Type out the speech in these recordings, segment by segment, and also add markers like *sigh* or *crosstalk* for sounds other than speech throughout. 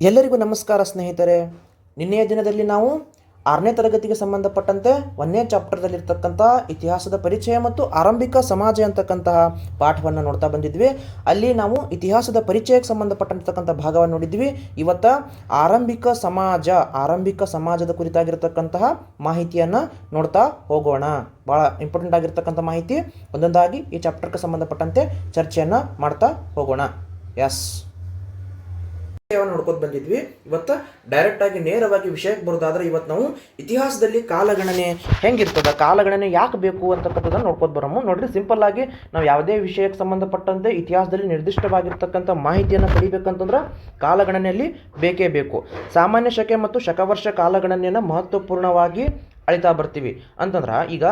ಎಲ್ಲರಿಗೂ ನಮಸ್ಕಾರ ಸ್ನೇಹಿತರೆ. ನಿನ್ನೆಯ ದಿನದಲ್ಲಿ ನಾವು ಆರನೇ ತರಗತಿಗೆ ಸಂಬಂಧಪಟ್ಟಂತೆ ಒಂದನೇ ಚಾಪ್ಟರ್ದಲ್ಲಿರ್ತಕ್ಕಂಥ ಇತಿಹಾಸದ ಪರಿಚಯ ಮತ್ತು ಆರಂಭಿಕ ಸಮಾಜ ಅಂತಕ್ಕಂತಹ ಪಾಠವನ್ನು ನೋಡ್ತಾ ಬಂದಿದ್ವಿ. ಅಲ್ಲಿ ನಾವು ಇತಿಹಾಸದ ಪರಿಚಯಕ್ಕೆ ಸಂಬಂಧಪಟ್ಟಂತಕ್ಕಂಥ ಭಾಗವನ್ನು ನೋಡಿದ್ವಿ. ಇವತ್ತು ಆರಂಭಿಕ ಸಮಾಜ, ಆರಂಭಿಕ ಸಮಾಜದ ಕುರಿತಾಗಿರ್ತಕ್ಕಂತಹ ಮಾಹಿತಿಯನ್ನು ನೋಡ್ತಾ ಹೋಗೋಣ. ಭಾಳ ಇಂಪಾರ್ಟೆಂಟ್ ಆಗಿರ್ತಕ್ಕಂಥ ಮಾಹಿತಿ ಒಂದೊಂದಾಗಿ ಈ ಚಾಪ್ಟರ್ಗೆ ಸಂಬಂಧಪಟ್ಟಂತೆ ಚರ್ಚೆಯನ್ನು ಮಾಡ್ತಾ ಹೋಗೋಣ. ಎಸ್. ವಿಷಯವನ್ನು ನೋಡ್ಕೊಂಡು ಬಂದಿದ್ವಿ. ಇವತ್ತು ಡೈರೆಕ್ಟ್ ಆಗಿ ನೇರವಾಗಿ ವಿಷಯಕ್ಕೆ ಬರೋದಾದ್ರೆ ಇವತ್ತು ನಾವು ಇತಿಹಾಸದಲ್ಲಿ ಕಾಲಗಣನೆ ಹೆಂಗಿರ್ತದ, ಕಾಲಗಣನೆ ಯಾಕೆ ಬೇಕು ಅಂತಕ್ಕಂಥದ್ದನ್ನು ನೋಡ್ಕೊಂಡು ಬರೋಮು. ನೋಡ್ರಿ ಸಿಂಪಲ್ ಆಗಿ ನಾವು ಯಾವುದೇ ವಿಷಯಕ್ಕೆ ಸಂಬಂಧಪಟ್ಟಂತೆ ಇತಿಹಾಸದಲ್ಲಿ ನಿರ್ದಿಷ್ಟವಾಗಿರ್ತಕ್ಕಂಥ ಮಾಹಿತಿಯನ್ನು ಪಡಿಬೇಕಂತಂದ್ರೆ ಕಾಲಗಣನೆಯಲ್ಲಿ ಬೇಕೇ ಬೇಕು. ಸಾಮಾನ್ಯ ಶಕೆ ಮತ್ತು ಶಕವರ್ಷ ಕಾಲಗಣನೆಯನ್ನು ಮಹತ್ವಪೂರ್ಣವಾಗಿ ಅಳಿತಾ ಬರ್ತೀವಿ. ಅಂತಂದ್ರೆ ಈಗ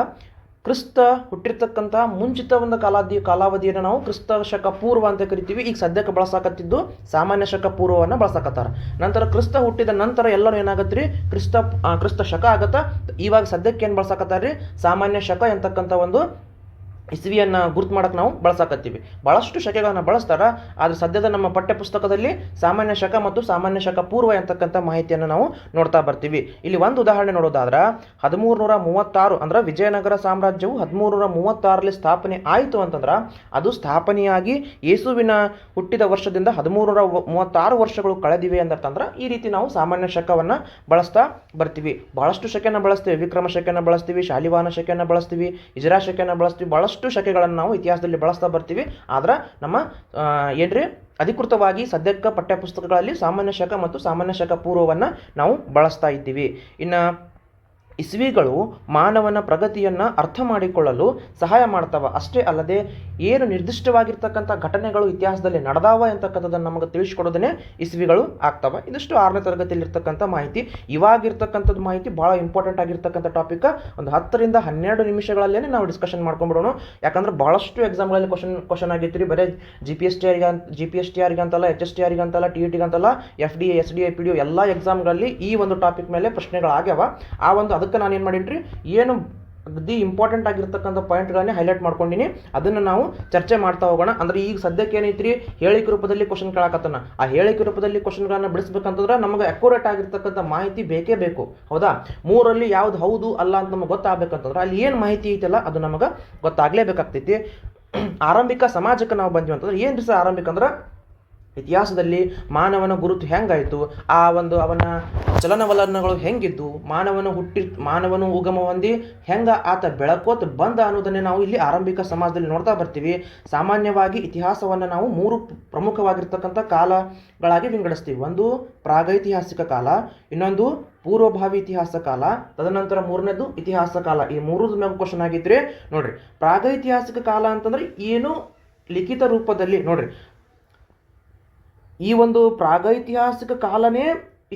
ಕ್ರಿಸ್ತ ಹುಟ್ಟಿರ್ತಕ್ಕಂಥ ಮುಂಚಿತ ಒಂದು ಕಾಲಾದಿ ಕಾಲಾವಧಿಯನ್ನು ನಾವು ಕ್ರಿಸ್ತ ಶಕ ಪೂರ್ವ ಅಂತ ಕರಿತೀವಿ. ಈಗ ಸದ್ಯಕ್ಕೆ ಬಳಸಾಕತ್ತಿದ್ದು ಸಾಮಾನ್ಯ ಶಕ ಪೂರ್ವವನ್ನು ಬಳಸಾಕತ್ತಾರ. ನಂತರ ಕ್ರಿಸ್ತ ಹುಟ್ಟಿದ ನಂತರ ಎಲ್ಲರೂ ಏನಾಗತ್ತೆ ರೀ ಕ್ರಿಸ್ತ ಕ್ರಿಸ್ತ ಶಕ ಆಗತ್ತ. ಇವಾಗ ಸದ್ಯಕ್ಕೆ ಏನು ಬಳಸಾಕತ್ತಾರ ರೀ ಸಾಮಾನ್ಯ ಶಕ ಎಂತಕ್ಕಂಥ ಒಂದು ಇಸ್ವಿಯನ್ನು ಗುರುತು ಮಾಡಕ್ಕೆ ನಾವು ಬಳಸಾಕತ್ತೀವಿ. ಭಾಳಷ್ಟು ಶಕೆಗಳನ್ನು ಬಳಸ್ತಾರೆ, ಆದರೆ ಸದ್ಯದ ನಮ್ಮ ಪಠ್ಯಪುಸ್ತಕದಲ್ಲಿ ಸಾಮಾನ್ಯ ಶಕ ಮತ್ತು ಸಾಮಾನ್ಯ ಶಕ ಪೂರ್ವ ಎಂತಕ್ಕಂಥ ಮಾಹಿತಿಯನ್ನು ನಾವು ನೋಡ್ತಾ ಬರ್ತೀವಿ. ಇಲ್ಲಿ ಒಂದು ಉದಾಹರಣೆ ನೋಡೋದಾದ್ರೆ ಹದಿಮೂರು ನೂರ ಮೂವತ್ತಾರು ಅಂದ್ರೆ ವಿಜಯನಗರ ಸಾಮ್ರಾಜ್ಯವು ಹದಿಮೂರು ನೂರ ಮೂವತ್ತಾರಲ್ಲಿ ಸ್ಥಾಪನೆ ಆಯಿತು ಅಂತಂದ್ರೆ, ಅದು ಸ್ಥಾಪನೆಯಾಗಿ ಯೇಸುವಿನ ಹುಟ್ಟಿದ ವರ್ಷದಿಂದ ಹದಿಮೂರು ನೂರ ಮೂವತ್ತಾರು ವರ್ಷಗಳು ಕಳೆದಿವೆ ಅಂತಂದ್ರೆ ಈ ರೀತಿ ನಾವು ಸಾಮಾನ್ಯ ಶಕವನ್ನು ಬಳಸ್ತಾ ಬರ್ತೀವಿ. ಭಾಳಷ್ಟು ಶಕೆನ ಬಳಸ್ತೀವಿ. ವಿಕ್ರಮ ಶಕೆನ ಬಳಸ್ತೀವಿ ಶಾಲಿವಾನ ಶಕೆನ ಬಳಸ್ತೀವಿ, ಇಜರಾ ಶಕೆನ ಬಳಸ್ತೀವಿ ಭಾಳಷ್ಟು ಶಕೆಗಳನ್ನು ನಾವು ಇತಿಹಾಸದಲ್ಲಿ ಬಳಸ್ತಾ ಬರ್ತೀವಿ. ಆದ್ರೆ ನಮ್ಮ ಏನ್ರಿ, ಅಧಿಕೃತವಾಗಿ ಸದ್ಯಕ್ಕೆ ಪಠ್ಯಪುಸ್ತಕಗಳಲ್ಲಿ ಸಾಮಾನ್ಯ ಶಕ ಮತ್ತು ಸಾಮಾನ್ಯ ಶಕ ಪೂರ್ವವನ್ನು ನಾವು ಬಳಸ್ತಾ ಇದ್ದೀವಿ. ಇನ್ನು ಇಸ್ವಿಗಳು ಮಾನವನ ಪ್ರಗತಿಯನ್ನು ಅರ್ಥ ಮಾಡಿಕೊಳ್ಳಲು ಸಹಾಯ ಮಾಡ್ತವೆ. ಅಷ್ಟೇ ಅಲ್ಲದೆ ಏನು ನಿರ್ದಿಷ್ಟವಾಗಿರ್ತಕ್ಕಂಥ ಘಟನೆಗಳು ಇತಿಹಾಸದಲ್ಲಿ ನಡೆದಾವ ಎಂತಕ್ಕಂಥದ್ದನ್ನು ನಮಗೆ ತಿಳಿಸ್ಕೊಡೋದನ್ನೇ ಇಸ್ವಿಗಳು ಆಗ್ತವೆ. ಇದಿಷ್ಟು ಆರನೇ ತರಗತಿಯಲ್ಲಿರ್ತಕ್ಕಂಥ ಮಾಹಿತಿ. ಇವಾಗಿರ್ತಕ್ಕಂಥದ್ದು ಮಾಹಿತಿ ಭಾಳ ಇಂಪಾರ್ಟೆಂಟ್ ಆಗಿರ್ತಕ್ಕಂಥ ಟಾಪಿಕ್ ಒಂದು ಹತ್ತರಿಂದ ಹನ್ನೆರಡು ನಿಮಿಷಗಳಲ್ಲೇ ನಾವು ಡಿಸ್ಕಷನ್ ಮಾಡ್ಕೊಂಡ್ಬಿಡೋಣ. ಯಾಕಂದ್ರೆ ಭಾಳಷ್ಟು ಎಕ್ಸಾಮ್ಗಳಲ್ಲಿ ಕ್ವಶನ್ ಕ್ವಶನ್ ಆಗಿತ್ತು ರೀ ಬರೀ ಜಿ ಪಿ ಎಸ್ ಟಿ ಆರ್ಗೆ ಜಿ ಪಿ ಎಸ್ ಟಿ ಆರ್ಗೆ ಅಂತಲ್ಲ ಎಚ್ ಎಸ್ ಟಿ ಆರ್ಗೆ ಅಂತಲ್ಲ ಟಿ ಇ ಟಿಗೆ ಅಂತಲ್ಲ F D S D I P D ಎಲ್ಲ ಎಕ್ಸಾಮ್ಗಳಲ್ಲಿ ಈ ಒಂದು ಟಾಪಿಕ್ ಮೇಲೆ ಪ್ರಶ್ನೆಗಳಾಗ್ಯಾವ. ಆ ಒಂದು ಅದಕ್ಕೆ ನಾನು ಏನು ಮಾಡೀನಿ ಏನು ಅಗದಿ ಇಂಪಾರ್ಟೆಂಟ್ ಆಗಿರ್ತಕ್ಕಂಥ ಪಾಯಿಂಟ್ಗಳನ್ನೇ ಹೈಲೈಟ್ ಮಾಡ್ಕೊಂಡಿನಿ. ಅದನ್ನು ನಾವು ಚರ್ಚೆ ಮಾಡ್ತಾ ಹೋಗೋಣ. ಅಂದ್ರೆ ಈಗ ಸದ್ಯಕ್ಕೆ ಏನೈತ್ರಿ? ಹೇಳಿಕೆ ರೂಪದಲ್ಲಿ ಕ್ವಶನ್ ಕೇಳಕತ್ತಾನ. ಆ ಹೇಳಿಕೆ ರೂಪದಲ್ಲಿ ಕ್ವಶನ್ಗಳನ್ನು ಬಿಡಿಸ್ಬೇಕಂತಂದ್ರೆ ನಮಗೆ ಅಕ್ಯುರೇಟ್ ಆಗಿರ್ತಕ್ಕಂಥ ಮಾಹಿತಿ ಬೇಕೇ ಬೇಕು. ಹೌದಾ? ಮೂರಲ್ಲಿ ಯಾವ್ದು ಹೌದು, ಅಲ್ಲ ಅಂತ ನಮಗೆ ಗೊತ್ತಾಗಬೇಕಂತಂದ್ರೆ ಅಲ್ಲಿ ಏನು ಮಾಹಿತಿ ಐತಲ್ಲ, ಅದು ನಮಗೆ ಗೊತ್ತಾಗಲೇಬೇಕಾಗ್ತೈತಿ. *clears throat* ಆರಂಭಿಕ ಸಮಾಜಕ್ಕೆ ನಾವು ಬಂದ್ವಿ ಅಂತಂದ್ರೆ ಏನು ರೀ ಸರ್ ಆರಂಭಿಕ ಅಂದ್ರೆ? ಇತಿಹಾಸದಲ್ಲಿ ಮಾನವನ ಗುರುತು ಹೆಂಗಾಯಿತು? ಆ ಒಂದು ಅವನ ಚಲನವಲನಗಳು ಹೆಂಗಿದ್ದು ಮಾನವನ ಹುಟ್ಟಿ, ಮಾನವನು ಉಗಮ ಹೊಂದಿ ಹೆಂಗೆ ಆತ ಬೆಳಕೋತ ಬಂದ ಅನ್ನೋದನ್ನೇ ನಾವು ಇಲ್ಲಿ ಆರಂಭಿಕ ಸಮಾಜದಲ್ಲಿ ನೋಡ್ತಾ ಬರ್ತೀವಿ. ಸಾಮಾನ್ಯವಾಗಿ ಇತಿಹಾಸವನ್ನು ನಾವು ಮೂರು ಪ್ರಮುಖವಾಗಿರ್ತಕ್ಕಂಥ ಕಾಲಗಳಾಗಿ ವಿಂಗಡಿಸ್ತೀವಿ. ಒಂದು ಪ್ರಾಗೈತಿಹಾಸಿಕ ಕಾಲ, ಇನ್ನೊಂದು ಪೂರ್ವಭಾವಿ ಇತಿಹಾಸ ಕಾಲ, ತದನಂತರ ಮೂರನೇದು ಇತಿಹಾಸ ಕಾಲ. ಈ ಮೂರು ಮ್ಯಾಗ ಕ್ವಶನ್ ಆಗಿದ್ರೆ ನೋಡ್ರಿ, ಪ್ರಾಗೈತಿಹಾಸಿಕ ಕಾಲ ಅಂತಂದ್ರೆ ಏನು ಲಿಖಿತ ರೂಪದಲ್ಲಿ ನೋಡ್ರಿ ಈ ಒಂದು ಪ್ರಾಗೈತಿಹಾಸಿಕ ಕಾಲನೇ